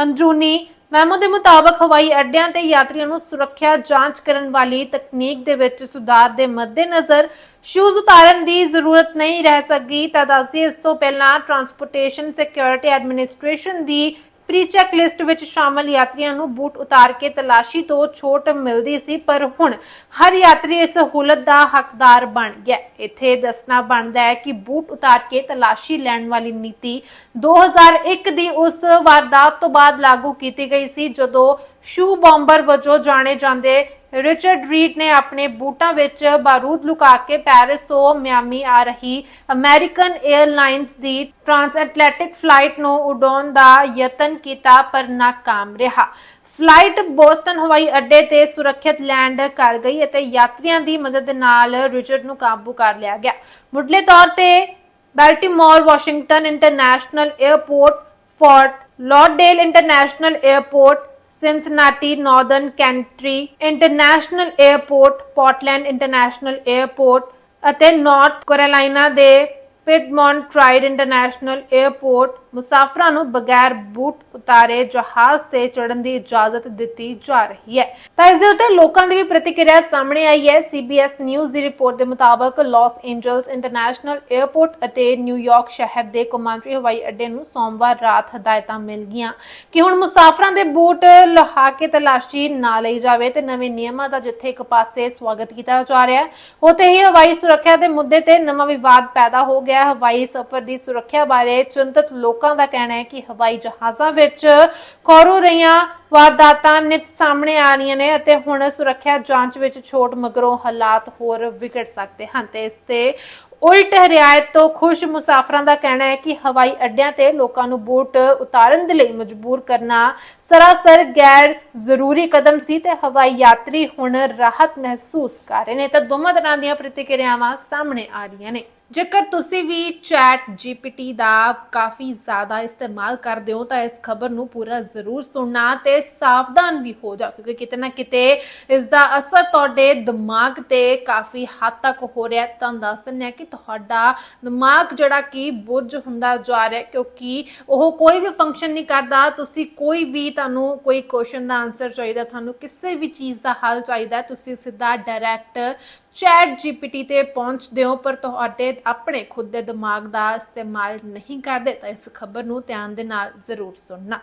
ਅੰਦਰੂਨੀ ਮੈਮੋ ਦੇ ਮੁਤਾਬਕ ਹਵਾਈ ਅੱਡਿਆਂ ਤੇ ਯਾਤਰੀਆਂ ਨੂੰ ਸੁਰੱਖਿਆ ਜਾਂਚ ਕਰਨ ਵਾਲੀ ਤਕਨੀਕ ਦੇ ਵਿੱਚ ਸੁਧਾਰ ਦੇ ਮੱਦੇਨਜ਼ਰ ਸ਼ੂਜ਼ ਉਤਾਰਨ ਦੀ ਜ਼ਰੂਰਤ ਨਹੀਂ ਰਹਿ ਸਕਦੀ ਤਾਂ ਦੱਸਦੀ ਇਸ ਤੋਂ ਪਹਿਲਾਂ ਟਰਾਂਸਪੋਰਟੇਸ਼ਨ ਸਿਕਿਉਰਿਟੀ ਐਡਮਿਨਿਸਟ੍ਰੇਸ਼ਨ ਦੀ ਪ੍ਰੀ ਚੈੱਕ ਲਿਸਟ ਵਿੱਚ ਸ਼ਾਮਲ ਯਾਤਰੀਆਂ ਨੂੰ ਬੂਟ ਉਤਾਰ ਕੇ ਤਲਾਸ਼ੀ ਤੋਂ ਛੋਟ ਮਿਲਦੀ ਸੀ, ਪਰ ਹੁਣ ਹਰ ਯਾਤਰੀ ਇਸ ਸਹੂਲਤ ਦਾ ਹੱਕਦਾਰ ਬਣ ਗਿਆ ਹੈ। ਇੱਥੇ ਦੱਸਣਾ ਬਣਦਾ ਹੈ ਕਿ ਬੂਟ ਉਤਾਰ ਕੇ ਤਲਾਸ਼ੀ ਲੈਣ ਵਾਲੀ ਨੀਤੀ 2001 ਦੀ ਉਸ ਵਾਰਦਾਤ ਤੋਂ ਬਾਅਦ ਲਾਗੂ ਕੀਤੀ ਗਈ ਸੀ, ਜਦੋਂ ਸ਼ੂ ਬੰਬਰ ਵਜੋਂ ਜਾਣੇ ਜਾਂਦੇ ਰਿਚਰਡ ਰੀਡ ਨੇ ਆਪਣੇ ਬੂਟਾਂ ਵਿੱਚ ਬਾਰੂਦ ਲੁਕਾ ਕੇ ਪੈਰਿਸ ਤੋਂ ਮਿਆਮੀ ਆ ਰਹੀ ਅਮਰੀਕਨ 에ਅਰਲਾਈਨਸ ਦੀ ਟ੍ਰਾਂਸਐਟਲੈਂਟਿਕ ਫਲਾਈਟ ਨੂੰ ਉਡਾਉਣ ਦਾ ਯਤਨ ਕੀਤਾ, ਪਰ ناکਾਮ ਰਿਹਾ। ਫਲਾਈਟ ਬੋਸਟਨ, ਹਵਾਈ ਅੱਡੇ ਤੇ ਸੁਰੱਖਿਅਤ ਲੈਂਡ ਕਰ ਗਈ ਅਤੇ ਯਾਤਰੀਆਂ ਦੀ ਮਦਦ ਨਾਲ ਰਿਚਰਡ ਨੂੰ ਕਾਬੂ ਕਰ ਲਿਆ ਗਿਆ। ਮੁੱਢਲੇ ਤੌਰ ਤੇ Baltimore, Washington international airport Fort Lauderdale international airport Cincinnati Northern Country International Airport, Portland International Airport ਅਤੇ North Carolina ਦੇ Piedmont Triad International Airport. ਮੁਸਾਫਰਾਂ ਨੂੰ ਬਗੈਰ ਬੂਟ ਉਤਾਰੇ ਜਹਾਜ਼ ਤੇ ਚੜ੍ਹਨ ਦੀ ਇਜਾਜ਼ਤ ਦਿੱਤੀ ਜਾ ਰਹੀ ਹੈ। ਤਾਂ ਇਸ ਦੇ ਉੱਤੇ ਲੋਕਾਂ ਦੀ ਵੀ ਪ੍ਰਤੀਕਿਰਿਆ ਸਾਹਮਣੇ ਆਈ ਹੈ। ਸੀਬੀਐਸ ਨਿਊਜ਼ ਦੀ ਰਿਪੋਰਟ ਦੇ ਮੁਤਾਬਕ ਲਾਸ ਐਂਜਲਸ ਇੰਟਰਨੈਸ਼ਨਲ 에ਅਰਪੋਰਟ ਅਤੇ ਨਿਊਯਾਰਕ ਸ਼ਹਿਰ ਦੇ ਕੌਮਾਂਤਰੀ ਹਵਾਈ ਅੱਡੇ ਨੂੰ ਸੋਮਵਾਰ ਰਾਤ ਹਦਾਇਤਾਂ ਮਿਲ ਗਈਆਂ ਕਿ ਹੁਣ ਮੁਸਾਫਰਾਂ ਦੇ ਬੂਟ ਲਹਾ ਕੇ ਤਲਾਸ਼ੀ ਨਾ ਲਈ ਜਾਵੇ ਤੇ ਨਵੇਂ ਨਿਯਮਾਂ ਦਾ ਜਿੱਥੇ ਇੱਕ ਪਾਸੇ ਸਵਾਗਤ ਕੀਤਾ ਜਾ ਰਿਹਾ ਹੈ, ਉੱਥੇ ਹੀ ਹਵਾਈ ਸੁਰੱਖਿਆ ਦੇ ਮੁੱਦੇ ਤੇ ਨਵਾਂ ਵਿਵਾਦ ਪੈਦਾ ਹੋ ਗਿਆ ਹਵਾਈ ਸਫ਼ਰ ਦੀ ਸੁਰੱਖਿਆ ਬਾਰੇ ਚਿੰਤਤ ਲੋਕਾਂ ਦਾ ਕਹਿਣਾ ਹੈ ਕਿ ਹਵਾਈ ਜਹਾਜ਼ਾਂ ਵਿੱਚ ਖੋਰੂ ਰਹੀਆਂ ਵਾਰਦਾਤਾਂ ਨਿਤ ਸਾਹਮਣੇ ਆ ਰਹੀਆਂ ਨੇ ਅਤੇ ਹੁਣ ਸੁਰੱਖਿਆ ਜਾਂਚ ਵਿੱਚ ਛੋਟ ਮਗਰੋਂ ਹਾਲਾਤ ਹੋਰ ਵਿਗੜ ਸਕਦੇ ਹਨ ਤੇ ਇਸ ਤੇ ਉਲਟ ਰਿਆਇਤ ਤੋਂ ਖੁਸ਼ ਮੁਸਾਫਰਾਂ ਦਾ ਕਹਿਣਾ ਹੈ ਕਿ ਹਵਾਈ ਅੱਡਿਆਂ ਤੇ ਲੋਕਾਂ ਨੂੰ ਬੂਟ ਉਤਾਰਨ ਦੇ ਲਈ ਮਜਬੂਰ ਕਰਨਾ ਸਰਾਸਰ ਗੈਰ ਜ਼ਰੂਰੀ ਕਦਮ ਸੀ ਤੇ ਹਵਾਈ ਯਾਤਰੀ ਹੁਣ ਰਾਹਤ ਮਹਿਸੂਸ ਕਰ ਰਹੇ ਨੇ ਤਾਂ ਦੋਵਾਂ ਤਰ੍ਹਾਂ ਦੀਆਂ ਪ੍ਰਤੀਕਿਰਿਆਵਾਂ ਸਾਹਮਣੇ ਆ ਰਹੀਆਂ ਨੇ। ਜੇਕਰ ਤੁਸੀਂ ਵੀ ਚੈਟ GPT ਦਾ ਕਾਫੀ ਜ਼ਿਆਦਾ ਇਸਤੇਮਾਲ ਕਰਦੇ ਹੋ, ਤਾਂ ਇਸ ਖਬਰ ਨੂੰ ਪੂਰਾ ਜ਼ਰੂਰ ਸੁਣਨਾ ਤੇ ਸਾਵਧਾਨ ਵੀ ਹੋ ਜਾਓ, ਕਿਉਂਕਿ ਕਿਤੇ ਨਾ ਕਿਤੇ ਇਸ ਦਾ ਅਸਰ ਤੁਹਾਡੇ ਦਿਮਾਗ ਤੇ ਕਾਫੀ ਹੱਦ ਤੱਕ ਹੋ ਰਿਹਾ ਤਾਂ ਦੱਸ ਦਿੰਦੇ ਹਾਂ ਕਿ ਤੁਹਾਡਾ ਦਿਮਾਗ ਜਿਹੜਾ ਕਿ ਬੁੱਝ ਹੁੰਦਾ ਜਾ ਰਿਹਾ ਹੈ, ਕਿਉਂਕਿ ਉਹ ਕੋਈ ਵੀ ਫੰਕਸ਼ਨ ਨਹੀਂ ਕਰਦਾ। ਤੁਸੀਂ ਕੋਈ ਵੀ ਤੁਹਾਨੂੰ ਕੋਈ ਕੁਐਸਚਨ ਦਾ ਆਨਸਰ ਚਾਹੀਦਾ, ਤੁਹਾਨੂੰ ਕਿਸੇ ਵੀ ਚੀਜ਼ ਦਾ ਹੱਲ ਚਾਹੀਦਾ ਤੁਸੀਂ ਸਿੱਧਾ ਡਾਇਰੈਕਟ ਚੈਟ GPT ਤੇ ਪਹੁੰਚਦੇ ਹੋ, ਪਰ ਤੁਹਾਡੇ ਆਪਣੇ ਖੁਦ ਦੇ ਦਿਮਾਗ ਦਾ ਇਸਤੇਮਾਲ ਨਹੀਂ ਕਰਦੇ, ਤਾਂ ਇਸ ਖਬਰ ਨੂੰ ਧਿਆਨ ਦੇ ਨਾਲ ਜ਼ਰੂਰ ਸੁਣਨਾ।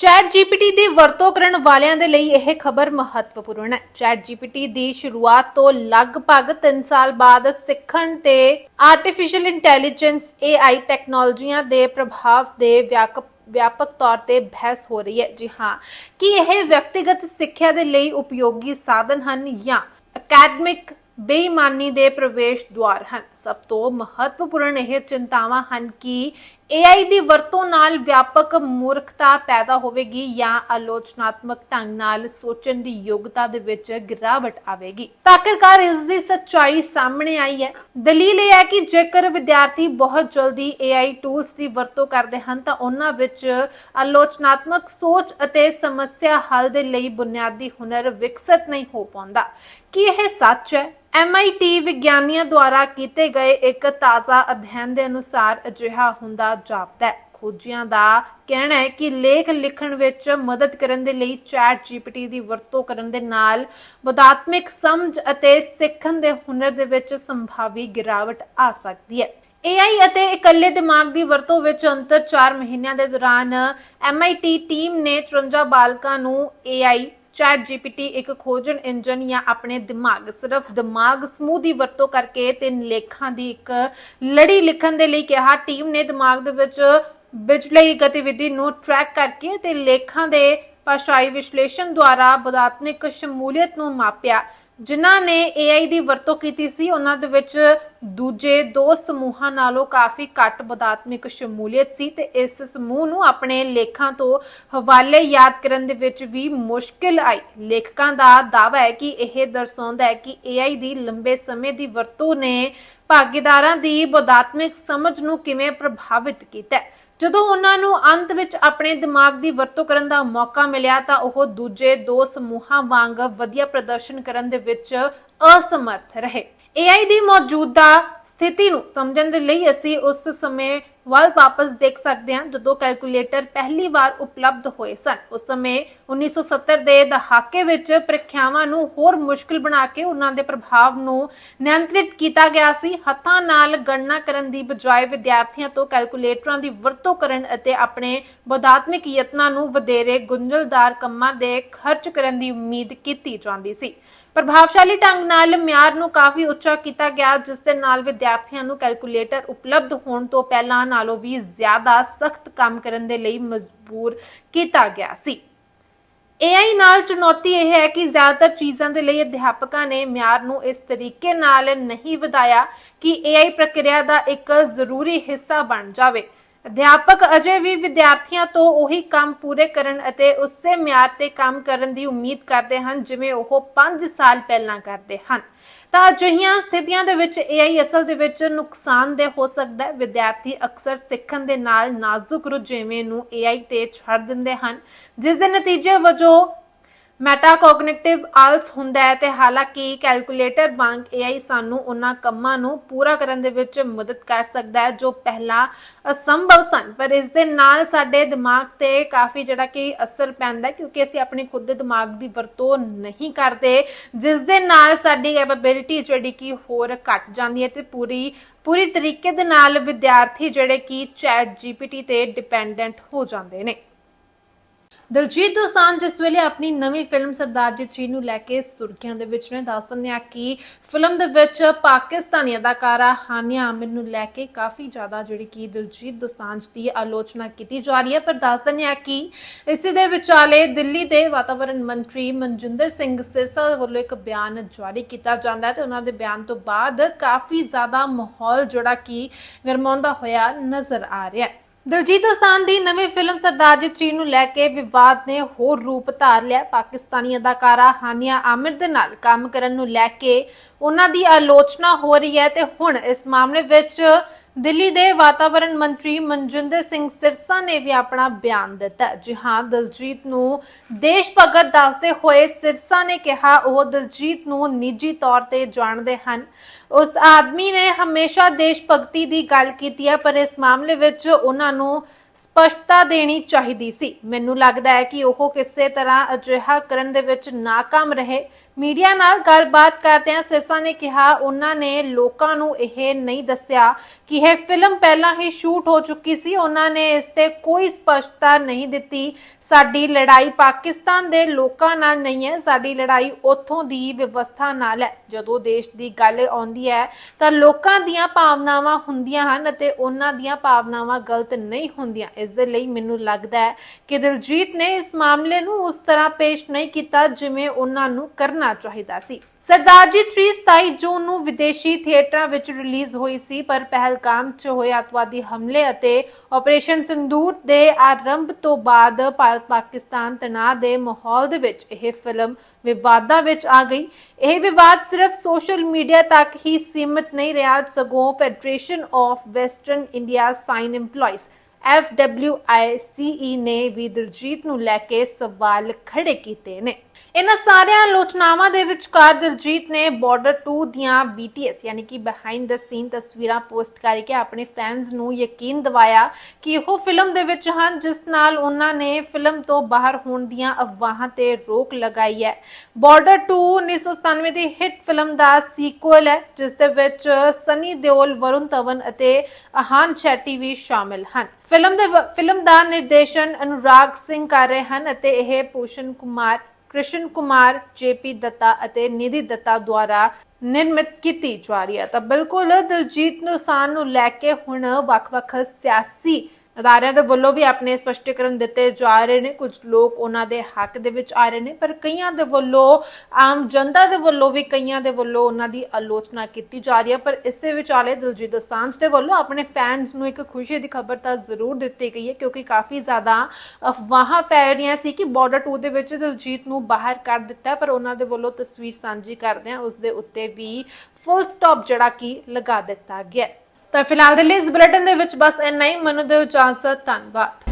ਚੈਟ GPT ਦੀ ਵਰਤੋਂ ਕਰਨ ਵਾਲਿਆਂ ਦੇ ਲਈ ਇਹ ਖਬਰ ਮਹੱਤਵਪੂਰਨ ਹੈ। ਚੈਟ GPT ਦੀ ਸ਼ੁਰੂਆਤ ਤੋਂ ਲਗਭਗ 3 ਸਾਲ ਬਾਅਦ ਸਿੱਖਣ ਤੇ ਆਰਟੀਫੀਸ਼ੀਅਲ ਇੰਟੈਲੀਜੈਂਸ AI ਟੈਕਨੋਲੋਜੀਆਂ ਦੇ ਪ੍ਰਭਾਵ ਦੇ ਵਿਆਪਕ ਵਿਆਪਕ ਤੌਰ ਤੇ ਬਹਿਸ ਹੋ ਰਹੀ ਹੈ। ਜੀ ਹਾਂ, ਕਿ ਇਹ ਵਿਅਕਤੀਗਤ ਸਿੱਖਿਆ ਦੇ ਲਈ ਉਪਯੋਗੀ ਸਾਧਨ ਹਨ ਜਾਂ ਅਕੈਡਮਿਕ ਬੇਈਮਾਨੀ ਦੇ ਪ੍ਰਵੇਸ਼ ਦੁਆਰ ਹਨ। ਸਭ ਤੋਂ ਮਹੱਤਵਪੂਰਨ ਇਹ ਚਿੰਤਾਵਾਂ ਹਨ ਕਿ AI ਦੀ ਵਰਤੋਂ ਨਾਲ ਵਿਆਪਕ ਮੂਰਖਤਾ ਪੈਦਾ ਹੋਵੇਗੀ ਜਾਂ ਆਲੋਚਨਾਤਮਕ ਢੰਗ ਨਾਲ ਸੋਚਣ ਦੀ ਯੋਗਤਾ ਦੇ ਵਿੱਚ ਗਿਰਾਵਟ ਆਵੇਗੀ। ਤਾਂ ਇਸ ਦੀ ਸੱਚਾਈ ਸਾਹਮਣੇ ਆਈ ਹੈ। ਦਲੀਲ ਇਹ ਹੈ ਕਿ ਜੇਕਰ ਵਿਦਿਆਰਥੀ ਬਹੁਤ ਜਲਦੀ AI ਟੂਲਸ ਦੀ ਵਰਤੋਂ ਕਰਦੇ ਹਨ, ਤਾਂ ਉਹਨਾਂ ਵਿੱਚ ਆਲੋਚਨਾਤਮਕ ਸੋਚ ਅਤੇ ਸਮੱਸਿਆ ਹੱਲ ਦੇ ਲਈ ਬੁਨਿਆਦੀ ਹੁਨਰ ਵਿਕਸਿਤ ਨਹੀਂ ਹੋ ਪਾਉਂਦਾ। ਕੀ ਇਹ ਸੱਚ ਹੈ? MIT ਵਿਗਿਆਨੀਆਂ ਦੁਆਰਾ ਕੀਤੇ ਗਏ ਇੱਕ ਤਾਜ਼ਾ ਅਧਿਐਨ ਦੇ ਅਨੁਸਾਰ ਅਜਿਹਾ ਹੁੰਦਾ ਜਾਪਦਾ ਹੈ। ਖੋਜੀਆਂ ਦਾ ਕਹਿਣਾ ਹੈ ਕਿ ਲੇਖ ਲਿਖਣ ਵਿੱਚ ਮਦਦ ਕਰਨ ਦੇ ਲਈ ਚੈਟ GPT ਦੀ ਵਰਤੋਂ ਕਰਨ ਦੇ ਨਾਲ ਵਿਦਾਤਮਿਕ ਸਮਝ ਅਤੇ ਸਿੱਖਣ ਦੇ ਹੁਨਰ ਦੇ ਵਿੱਚ ਸੰਭਾਵੀ ਗਿਰਾਵਟ ਆ ਸਕਦੀ ਹੈ। AI ਅਤੇ ਇਕੱਲੇ ਦਿਮਾਗ ਦੀ ਵਰਤੋਂ ਵਿੱਚ ਅੰਤਰ 4 ਮਹੀਨਿਆਂ ਦੇ ਦੌਰਾਨ MIT ਟੀਮ ਨੇ 54 ਬਾਲਕਾਂ ਨੂੰ AI ਚੈਟ GPT ਇੱਕ ਖੋਜਣ ਇੰਜਨ ਜਾਂ ਆਪਣੇ ਦਿਮਾਗ, ਸਿਰਫ ਦਿਮਾਗ ਸਮੂਹ ਦੀ ਵਰਤੋਂ ਕਰਕੇ ਤਿੰਨ ਲੇਖਾਂ ਦੀ ਇੱਕ ਲੜੀ ਲਿਖਣ ਦੇ ਲਈ ਕਿਹਾ। ਟੀਮ ਨੇ ਦਿਮਾਗ ਦੇ ਵਿੱਚ ਬਿਜਲੀ ਗਤੀਵਿਧੀ ਨੂੰ ਟਰੈਕ ਕਰਕੇ ਤੇ ਲੇਖਾਂ ਦੇ ਭਾਸ਼ਾਈ ਵਿਸ਼ਲੇਸ਼ਣ ਦੁਆਰਾ ਬਦਾਤਮਿਕ ਸ਼ਮੂਲੀਅਤ ਨੂੰ ਮਾਪਿਆ। ਜਿਨ੍ਹਾਂ ਨੇ AI ਦੀ ਵਰਤੋਂ ਕੀਤੀ ਸੀ, ਉਹਨਾਂ ਦੇ ਵਿੱਚ ਦੂਜੇ ਦੋ ਸਮੂਹਾਂ ਨਾਲੋਂ ਕਾਫੀ ਘੱਟ ਬਦਾਤਮਿਕ ਸ਼ਮੂਲੀਅਤ ਸੀ ਤੇ ਇਸ ਸਮੂਹ ਨੂੰ ਆਪਣੇ ਲੇਖਾਂ ਤੋਂ ਹਵਾਲੇ ਯਾਦ ਕਰਨ ਦੇ ਵਿੱਚ ਵੀ ਮੁਸ਼ਕਿਲ ਆਈ। ਲੇਖਕਾਂ ਦਾ ਦਾਅਵਾ ਹੈ ਕਿ ਇਹ ਦਰਸਾਉਂਦਾ ਹੈ ਕਿ AI ਦੀ ਲੰਬੇ ਸਮੇਂ ਦੀ ਵਰਤੋਂ ਨੇ ਭਾਗੀਦਾਰਾਂ ਦੀ ਬਦਾਤਮਿਕ ਸਮਝ ਨੂੰ ਕਿਵੇਂ ਪ੍ਰਭਾਵਿਤ ਕੀਤਾ ਹੈ। ਜਦੋਂ ਉਹਨਾਂ ਨੂੰ ਅੰਤ ਵਿੱਚ ਆਪਣੇ ਦਿਮਾਗ ਦੀ ਵਰਤੋਂ ਕਰਨ ਦਾ ਮੌਕਾ ਮਿਲਿਆ ਤਾਂ ਉਹ ਦੂਜੇ ਦੋ ਸਮੂਹਾਂ ਵਾਂਗ ਵਧੀਆ ਪ੍ਰਦਰਸ਼ਨ ਕਰਨ ਦੇ ਵਿੱਚ ਅਸਮਰਥ ਰਹੇ। AI ਦੀ ਮੌਜੂਦਾ ਸਥਿਤੀ ਨੂੰ ਸਮਝਣ ਦੇ ਲਈ ਅਸੀਂ ਉਸ ਸਮੇਂ ਵੱਲ ਵਾਪਸ ਦੇਖ ਸਕਦੇ ਹਾਂ ਜਦੋਂ ਕੈਲਕੂਲੇਟਰ ਪਹਿਲੀ ਵਾਰ ਉਪਲਬਧ ਹੋਏ ਸਨ। ਉਸ ਸਮੇਂ 1970 ਦੇ ਦਹਾਕੇ ਵਿੱਚ ਪ੍ਰੀਖਿਆਵਾਂ ਨੂੰ ਹੋਰ ਮੁਸ਼ਕਲ ਬਣਾ ਕੇ ਉਹਨਾਂ ਦੇ ਪ੍ਰਭਾਵ ਨੂੰ ਨਿਯੰਤਰਿਤ ਕੀਤਾ ਗਿਆ ਸੀ। ਹੱਥਾਂ ਨਾਲ ਗਣਨਾ ਕਰਨ ਦੀ ਬਜਾਏ ਵਿਦਿਆਰਥੀਆਂ ਤੋਂ ਕੈਲਕੂਲੇਟਰਾਂ ਦੀ ਵਰਤੋਂ ਕਰਨ ਅਤੇ ਆਪਣੇ ਬੋਧਾਤਮਿਕ ਯਤਨਾਂ ਨੂੰ ਵਧੇਰੇ ਗੁੰਝਲਦਾਰ ਕੰਮਾਂ ਦੇ ਖਰਚ ਕਰਨ ਦੀ ਉਮੀਦ ਕੀਤੀ ਜਾਂਦੀ ਸੀ। ਪ੍ਰਭਾਵਸ਼ਾਲੀ ਢੰਗ ਨਾਲ ਮਿਆਰ ਨੂੰ ਕਾਫੀ ਉੱਚਾ ਕੀਤਾ ਗਿਆ, ਜਿਸ ਦੇ ਨਾਲ ਵਿਦਿਆਰਥੀਆਂ ਨੂੰ ਕੈਲਕੂਲੇਟਰ ਉਪਲਬਧ ਹੋਣ ਤੋਂ ਪਹਿਲਾਂ ਨਾਲੋਂ ਵੀ ਜ਼ਿਆਦਾ ਸਖਤ ਕੰਮ ਕਰਨ ਦੇ ਲਈ ਮਜਬੂਰ ਕੀਤਾ ਗਿਆ ਸੀ। AI ਨਾਲ ਚੁਣੌਤੀ ਇਹ ਹੈ ਕਿ ਜ਼ਿਆਦਾਤਰ ਚੀਜ਼ਾਂ ਦੇ ਲਈ ਅਧਿਆਪਕਾਂ ਨੇ ਮਿਆਰ ਨੂੰ ਇਸ ਤਰੀਕੇ ਨਾਲ ਨਹੀਂ ਵਧਾਇਆ ਕਿ AI ਪ੍ਰਕਿਰਿਆ ਦਾ ਇੱਕ ਜ਼ਰੂਰੀ ਹਿੱਸਾ ਬਣ ਜਾਵੇ। ਅਧਿਆਪਕ ਅਜੇ ਵੀ ਵਿਦਿਆਰਥੀਆਂ ਤੋਂ ਉਹੀ ਕੰਮ ਪੂਰੇ ਕਰਨ ਅਤੇ ਉਸੇ ਮਿਆਰ ਤੇ ਕੰਮ ਕਰਨ ਦੀ ਉਮੀਦ ਕਰਦੇ ਹਨ ਜਿਵੇਂ ਉਹ 5 ਸਾਲ ਪਹਿਲਾਂ ਕਰਦੇ ਹਨ। ਤਾਂ ਅਜਿਹੀਆਂ ਸਥਿਤੀਆਂ ਦੇ ਵਿੱਚ AI ਅਸਲ ਦੇ ਵਿੱਚ ਨੁਕਸਾਨਦੇਹ ਹੋ ਸਕਦਾ ਹੈ। ਵਿਦਿਆਰਥੀ ਅਕਸਰ ਸਿੱਖਣ ਦੇ ਨਾਲ ਨਾਜ਼ੁਕ ਰੁਝੇਵੇਂ ਨੂੰ AI ਤੇ ਛੱਡ ਦਿੰਦੇ ਹਨ, ਜਿਸ ਦੇ ਨਤੀਜੇ ਵਜੋਂ ਮੈਟਾਕੋਗਨੀਟਿਵ ਆਲਸ ਹੁੰਦਾ ਹੈ ਤੇ ਹਾਲਾਂਕਿ ਕੈਲਕੂਲੇਟਰ ਵਾਂਗ AI ਸਾਨੂੰ ਉਹਨਾਂ ਕੰਮਾਂ ਨੂੰ ਪੂਰਾ ਕਰਨ ਦੇ ਵਿੱਚ ਮਦਦ ਕਰ ਸਕਦਾ ਹੈ ਜੋ ਪਹਿਲਾਂ ਅਸੰਭਵ ਸਨ। ਪਰ ਇਸ ਦੇ ਨਾਲ ਸਾਡੇ ਦਿਮਾਗ ਤੇ ਕਾਫੀ ਜਿਹੜਾ ਕਿ ਅਸਰ ਪੈਂਦਾ ਹੈ ਕਿਉਂਕਿ ਅਸੀਂ ਆਪਣੇ ਖੁਦ ਦੇ ਦਿਮਾਗ ਦੀ ਵਰਤੋਂ ਨਹੀਂ ਕਰਦੇ, ਜਿਸ ਦੇ ਨਾਲ ਸਾਡੀ ਕੈਪੇਬਿਲਿਟੀ ਜਿਹੜੀ ਕਿ ਹੋਰ ਘਟ ਜਾਂਦੀ ਹੈ ਤੇ ਪੂਰੀ ਪੂਰੀ ਤਰੀਕੇ ਦੇ ਨਾਲ ਵਿਦਿਆਰਥੀ ਜਿਹੜੇ ਕਿ ਚੈਟ ਜੀਪੀਟੀ ਤੇ ਡਿਪੈਂਡੈਂਟ ਹੋ ਜਾਂਦੇ ਨੇ। ਦਿਲਜੀਤ ਦੋਸਾਂਝ ਜਿਸ ਵੇਲੇ ਆਪਣੀ ਨਵੀਂ ਫਿਲਮ ਸਰਦਾਰ ਜੀ 3 ਨੂੰ ਲੈ ਕੇ ਸੁਰਖੀਆਂ ਦੇ ਵਿੱਚ ਨੇ, ਦੱਸ ਦਿੰਦੇ ਆ ਕਿ ਫਿਲਮ ਦੇ ਵਿੱਚ ਪਾਕਿਸਤਾਨੀ ਅਦਾਕਾਰਾ ਹਾਨੀਆ ਆਮਿਰ ਨੂੰ ਲੈ ਕੇ ਕਾਫੀ ਜ਼ਿਆਦਾ ਜਿਹੜੀ ਕਿ ਦਿਲਜੀਤ ਦੋਸਾਂਝ ਦੀ ਆਲੋਚਨਾ ਕੀਤੀ ਜਾ ਰਹੀ ਹੈ। ਪਰ ਦੱਸ ਦਿੰਦੇ ਆ ਕਿ ਇਸੇ ਦੇ ਵਿਚਾਲੇ ਦਿੱਲੀ ਦੇ ਵਾਤਾਵਰਣ ਮੰਤਰੀ ਮਨਜਿੰਦਰ ਸਿੰਘ ਸਿਰਸਾ ਵੱਲੋਂ ਇੱਕ ਬਿਆਨ ਜਾਰੀ ਕੀਤਾ ਜਾਂਦਾ ਹੈ ਤੇ ਉਹਨਾਂ ਦੇ ਬਿਆਨ ਤੋਂ ਬਾਅਦ ਕਾਫੀ ਜ਼ਿਆਦਾ ਮਾਹੌਲ ਜਿਹੜਾ ਕਿ ਗਰਮਾਉਂਦਾ ਹੋਇਆ ਨਜ਼ਰ ਆ ਰਿਹਾ ਹੈ। ਦਿਲਜੀਤ ਦੋਸਾਂਝ ਦੀ ਨਵੀਂ ਫਿਲਮ ਸਰਦਾਰ ਜੀ 3 ਨੂੰ ਲੈ ਕੇ ਵਿਵਾਦ ਨੇ ਹੋਰ ਰੂਪ ਧਾਰ ਲਿਆ। ਪਾਕਿਸਤਾਨੀ ਅਦਾਕਾਰਾ ਹਾਨੀਆ ਆਮਿਰ ਦੇ ਨਾਲ ਕੰਮ ਕਰਨ ਨੂੰ ਲੈ ਕੇ ਉਹਨਾਂ ਦੀ ਆਲੋਚਨਾ ਹੋ ਰਹੀ ਹੈ ਤੇ ਹੁਣ ਇਸ ਮਾਮਲੇ ਵਿੱਚ ਦਿੱਲੀ ਦੇ ਵਾਤਾਵਰਣ ਮੰਤਰੀ ਮਨਜਿੰਦਰ ਸਿੰਘ ਸਿਰਸਾ ਨੇ ਵੀ ਆਪਣਾ ਬਿਆਨ ਦਿੱਤਾ ਹੈ। ਜੀ ਹਾਂ, ਦਲਜੀਤ ਨੂੰ ਦੇਸ਼ ਭਗਤ ਦੱਸਦੇ ਹੋਏ ਸਿਰਸਾ ਨੇ ਕਿਹਾ, ਉਹ ਦਲਜੀਤ ਨੂੰ ਨਿੱਜੀ ਤੌਰ ਤੇ ਜਾਣਦੇ ਹਨ। ਉਸ ਆਦਮੀ ਨੇ ਹਮੇਸ਼ਾ ਦੇਸ਼ ਭਗਤੀ ਦੀ ਗੱਲ ਕੀਤੀ ਹੈ, ਪਰ ਇਸ ਮਾਮਲੇ ਵਿੱਚ ਉਹਨਾਂ ਨੂੰ ਸਪਸ਼ਟਤਾ ਦੇਣੀ ਚਾਹੀਦੀ ਸੀ। ਮੈਨੂੰ ਲੱਗਦਾ ਹੈ ਕਿ ਉਹ ਕਿਸੇ ਤਰ੍ਹਾਂ ਅਜਿਹਾ ਕਰਨ ਦੇ ਵਿੱਚ ਨਾਕਾਮ ਰਹੇ। ਮੀਡੀਆ ਨਾਲ ਗੱਲਬਾਤ ਕਰਦਿਆਂ ਸਿਰਸਾ ਨੇ ਕਿਹਾ, ਉਹਨਾਂ ਨੇ ਲੋਕਾਂ ਨੂੰ ਇਹ ਨਹੀਂ ਦੱਸਿਆ ਕਿ ਇਹ ਫਿਲਮ ਪਹਿਲਾਂ ਹੀ ਸ਼ੂਟ ਹੋ ਚੁੱਕੀ ਸੀ। ਉਹਨਾਂ ਨੇ ਇਸ ਤੇ ਕੋਈ ਸਪਸ਼ਟਤਾ ਨਹੀਂ ਦਿੱਤੀ। ਸਾਡੀ ਲੜਾਈ ਪਾਕਿਸਤਾਨ ਦੇ ਲੋਕਾਂ ਨਾਲ ਨਹੀਂ ਹੈ। ਸਾਡੀ ਲੜਾਈ ਉੱਥੋਂ ਦੀ ਵਿਵਸਥਾ ਨਾਲ ਹੈ। ਜਦੋਂ ਦੇਸ਼ ਦੀ ਗੱਲ ਆਉਂਦੀ ਹੈ, ਤਾਂ ਲੋਕਾਂ ਦੀਆਂ ਭਾਵਨਾਵਾਂ ਹੁੰਦੀਆਂ ਹਨ ਅਤੇ ਉਹਨਾਂ ਦੀਆਂ ਭਾਵਨਾਵਾਂ ਗਲਤ ਨਹੀਂ ਹੁੰਦੀਆਂ। ਇਸ ਦੇ ਲਈ ਮੈਨੂੰ ਲੱਗਦਾ ਹੈ ਕਿ ਦਿਲਜੀਤ ਨੇ ਇਸ ਮਾਮਲੇ ਨੂੰ ਉਸ ਤਰ੍ਹਾਂ ਪੇਸ਼ ਨਹੀਂ ਕੀਤਾ ਜਿਵੇਂ ਉਹਨਾਂ ਨੂੰ ਕਰਨਾ ਚਾਹੀਦਾ ਸੀ। ਸਰਦਾਰ ਜੀ 3 27 ਜੂਨ ਨੂੰ ਵਿਦੇਸ਼ੀ ਥੀਏਟਰਾਂ ਵਿੱਚ ਰਿਲੀਜ਼ ਹੋਈ ਸੀ, ਪਰ ਪਹਿਲਗਾਮ 'ਚ ਹੋਏ ਅੱਤਵਾਦੀ ਹਮਲੇ ਅਤੇ ਆਪਰੇਸ਼ਨ ਸਿੰਦੂਰ ਦੇ ਆਰੰਭ ਤੋਂ ਬਾਅਦ ਭਾਰਤ ਪਾਕਿਸਤਾਨ ਤਣਾਅ ਦੇ ਮਾਹੌਲ ਦੇ ਵਿੱਚ ਇਹ ਫਿਲਮ ਵਿਵਾਦਾਂ ਵਿੱਚ ਆ ਗਈ। ਇਹ ਵਿਵਾਦ ਸਿਰਫ ਸੋਸ਼ਲ ਮੀਡੀਆ ਤੱਕ ਹੀ ਸੀਮਿਤ ਨਹੀਂ ਰਿਹਾ, ਸਗੋਂ federation of western India cine EMPLOYEES FWICE ਨੇ ਵੀ ਦਿਲਜੀਤ ਨੂੰ ਲੈ ਕੇ ਸਵਾਲ ਖੜੇ ਕੀਤੇ ਨੇ। ਇਹਨਾਂ ਸਾਰੀਆਂ ਆਲੋਚਨਾਵਾਂ ਦੇ ਵਿਚਕਾਰ ਦਿਲਜੀਤ ਨੇ ਬਾਰਡਰ 2 ਦੀਆਂ BTS ਯਾਨੀ ਕਿ ਬਿਹਾਈਂਡ ਦ ਸੀਨ ਤਸਵੀਰਾਂ ਪੋਸਟ ਕਰਕੇ ਆਪਣੇ ਫੈਨਸ ਨੂੰ ਯਕੀਨ ਦਿਵਾਇਆ ਕਿ ਉਹ ਫਿਲਮ ਦੇ ਵਿੱਚ ਹਨ, ਜਿਸ ਨਾਲ ਉਹਨਾਂ ਨੇ ਫਿਲਮ ਤੋਂ ਬਾਹਰ ਹੋਣ ਦੀਆਂ ਅਫਵਾਹਾਂ ਤੇ ਰੋਕ ਲਗਾਈ ਹੈ। ਬਾਰਡਰ 2 1997 ਦੀ ਹਿੱਟ ਫਿਲਮ ਦਾ ਸੀਕੁਅਲ ਹੈ, ਜਿਸ ਦੇ ਵਿੱਚ ਸਨੀ ਦਿਓਲ ਵਰੁਣ ਧਵਨ ਅਤੇ ਅਹਾਨ ਸ਼ੈਟੀ ਵੀ ਸ਼ਾਮਿਲ ਹਨ। ਫਿਲਮ ਦੇ ਫਿਲਮ ਦਾ ਨਿਰਦੇਸ਼ਨ ਅਨੁਰਾਗ ਸਿੰਘ ਕਰ ਰਹੇ ਹਨ ਅਤੇ ਇਹ ਭੂਸ਼ਣ ਕੁਮਾਰ ਕ੍ਰਿਸ਼ਨ ਕੁਮਾਰ, ਜੇਪੀ ਦੱਤਾ ਅਤੇ ਨਿਧੀ ਦੱਤਾ ਦੁਆਰਾ ਨਿਰਮਿਤ ਕੀਤੀ ਜਾ ਰਹੀ ਹੈ। ਤਾਂ ਬਿਲਕੁਲ ਦਿਲਜੀਤ ਦੋਸਾਂਝ ਨੂੰ ਲੈ ਕੇ ਹੁਣ ਵੱਖ-ਵੱਖ ਸਿਆਸੀ ਅਦਾਰਿਆਂ ਦੇ ਵੱਲੋਂ ਵੀ ਆਪਣੇ ਸਪਸ਼ਟੀਕਰਨ ਦਿੱਤੇ ਜਾ ਰਹੇ ਨੇ। ਕੁਝ ਲੋਕ ਉਹਨਾਂ ਦੇ ਹੱਕ ਦੇ ਵਿੱਚ ਆ ਰਹੇ ਨੇ, ਪਰ ਕਈਆਂ ਦੇ ਵੱਲੋਂ, ਆਮ ਜਨਤਾ ਦੇ ਵੱਲੋਂ ਵੀ ਕਈਆਂ ਦੇ ਵੱਲੋਂ ਉਹਨਾਂ ਦੀ ਆਲੋਚਨਾ ਕੀਤੀ ਜਾ ਰਹੀ ਹੈ। ਪਰ ਇਸੇ ਵਿਚਾਲੇ ਦਿਲਜੀਤ ਦੋਸਾਂਝ ਦੇ ਵੱਲੋਂ ਆਪਣੇ ਫੈਨਸ ਨੂੰ ਇੱਕ ਖੁਸ਼ੀ ਦੀ ਖਬਰ ਤਾਂ ਜ਼ਰੂਰ ਦਿੱਤੀ ਗਈ ਹੈ, ਕਿਉਂਕਿ ਕਾਫੀ ਜ਼ਿਆਦਾ ਅਫਵਾਹਾਂ ਫੈਲ ਰਹੀਆਂ ਸੀ ਕਿ ਬਾਰਡਰ 2 ਦੇ ਵਿੱਚ ਦਿਲਜੀਤ ਨੂੰ ਬਾਹਰ ਕਰ ਦਿੱਤਾ ਪਰ ਉਹਨਾਂ ਦੇ ਵੱਲੋਂ ਤਸਵੀਰ ਸਾਂਝੀ ਕਰਦਿਆਂ ਉਸ ਦੇ ਉੱਤੇ ਵੀ ਫੁੱਲ ਸਟਾਪ ਜਿਹੜਾ ਕਿ ਲਗਾ ਦਿੱਤਾ ਗਿਆ ਤਾਂ ਫਿਲਹਾਲ ਦੇ ਲਈ ਇਸ ਬੁਲੇਟਿਨ ਦੇ ਵਿੱਚ ਬਸ ਇੰਨਾ ਹੀ। ਮੈਨੂੰ ਦੇ ਇਜਾਜ਼ਤ ਧੰਨਵਾਦ।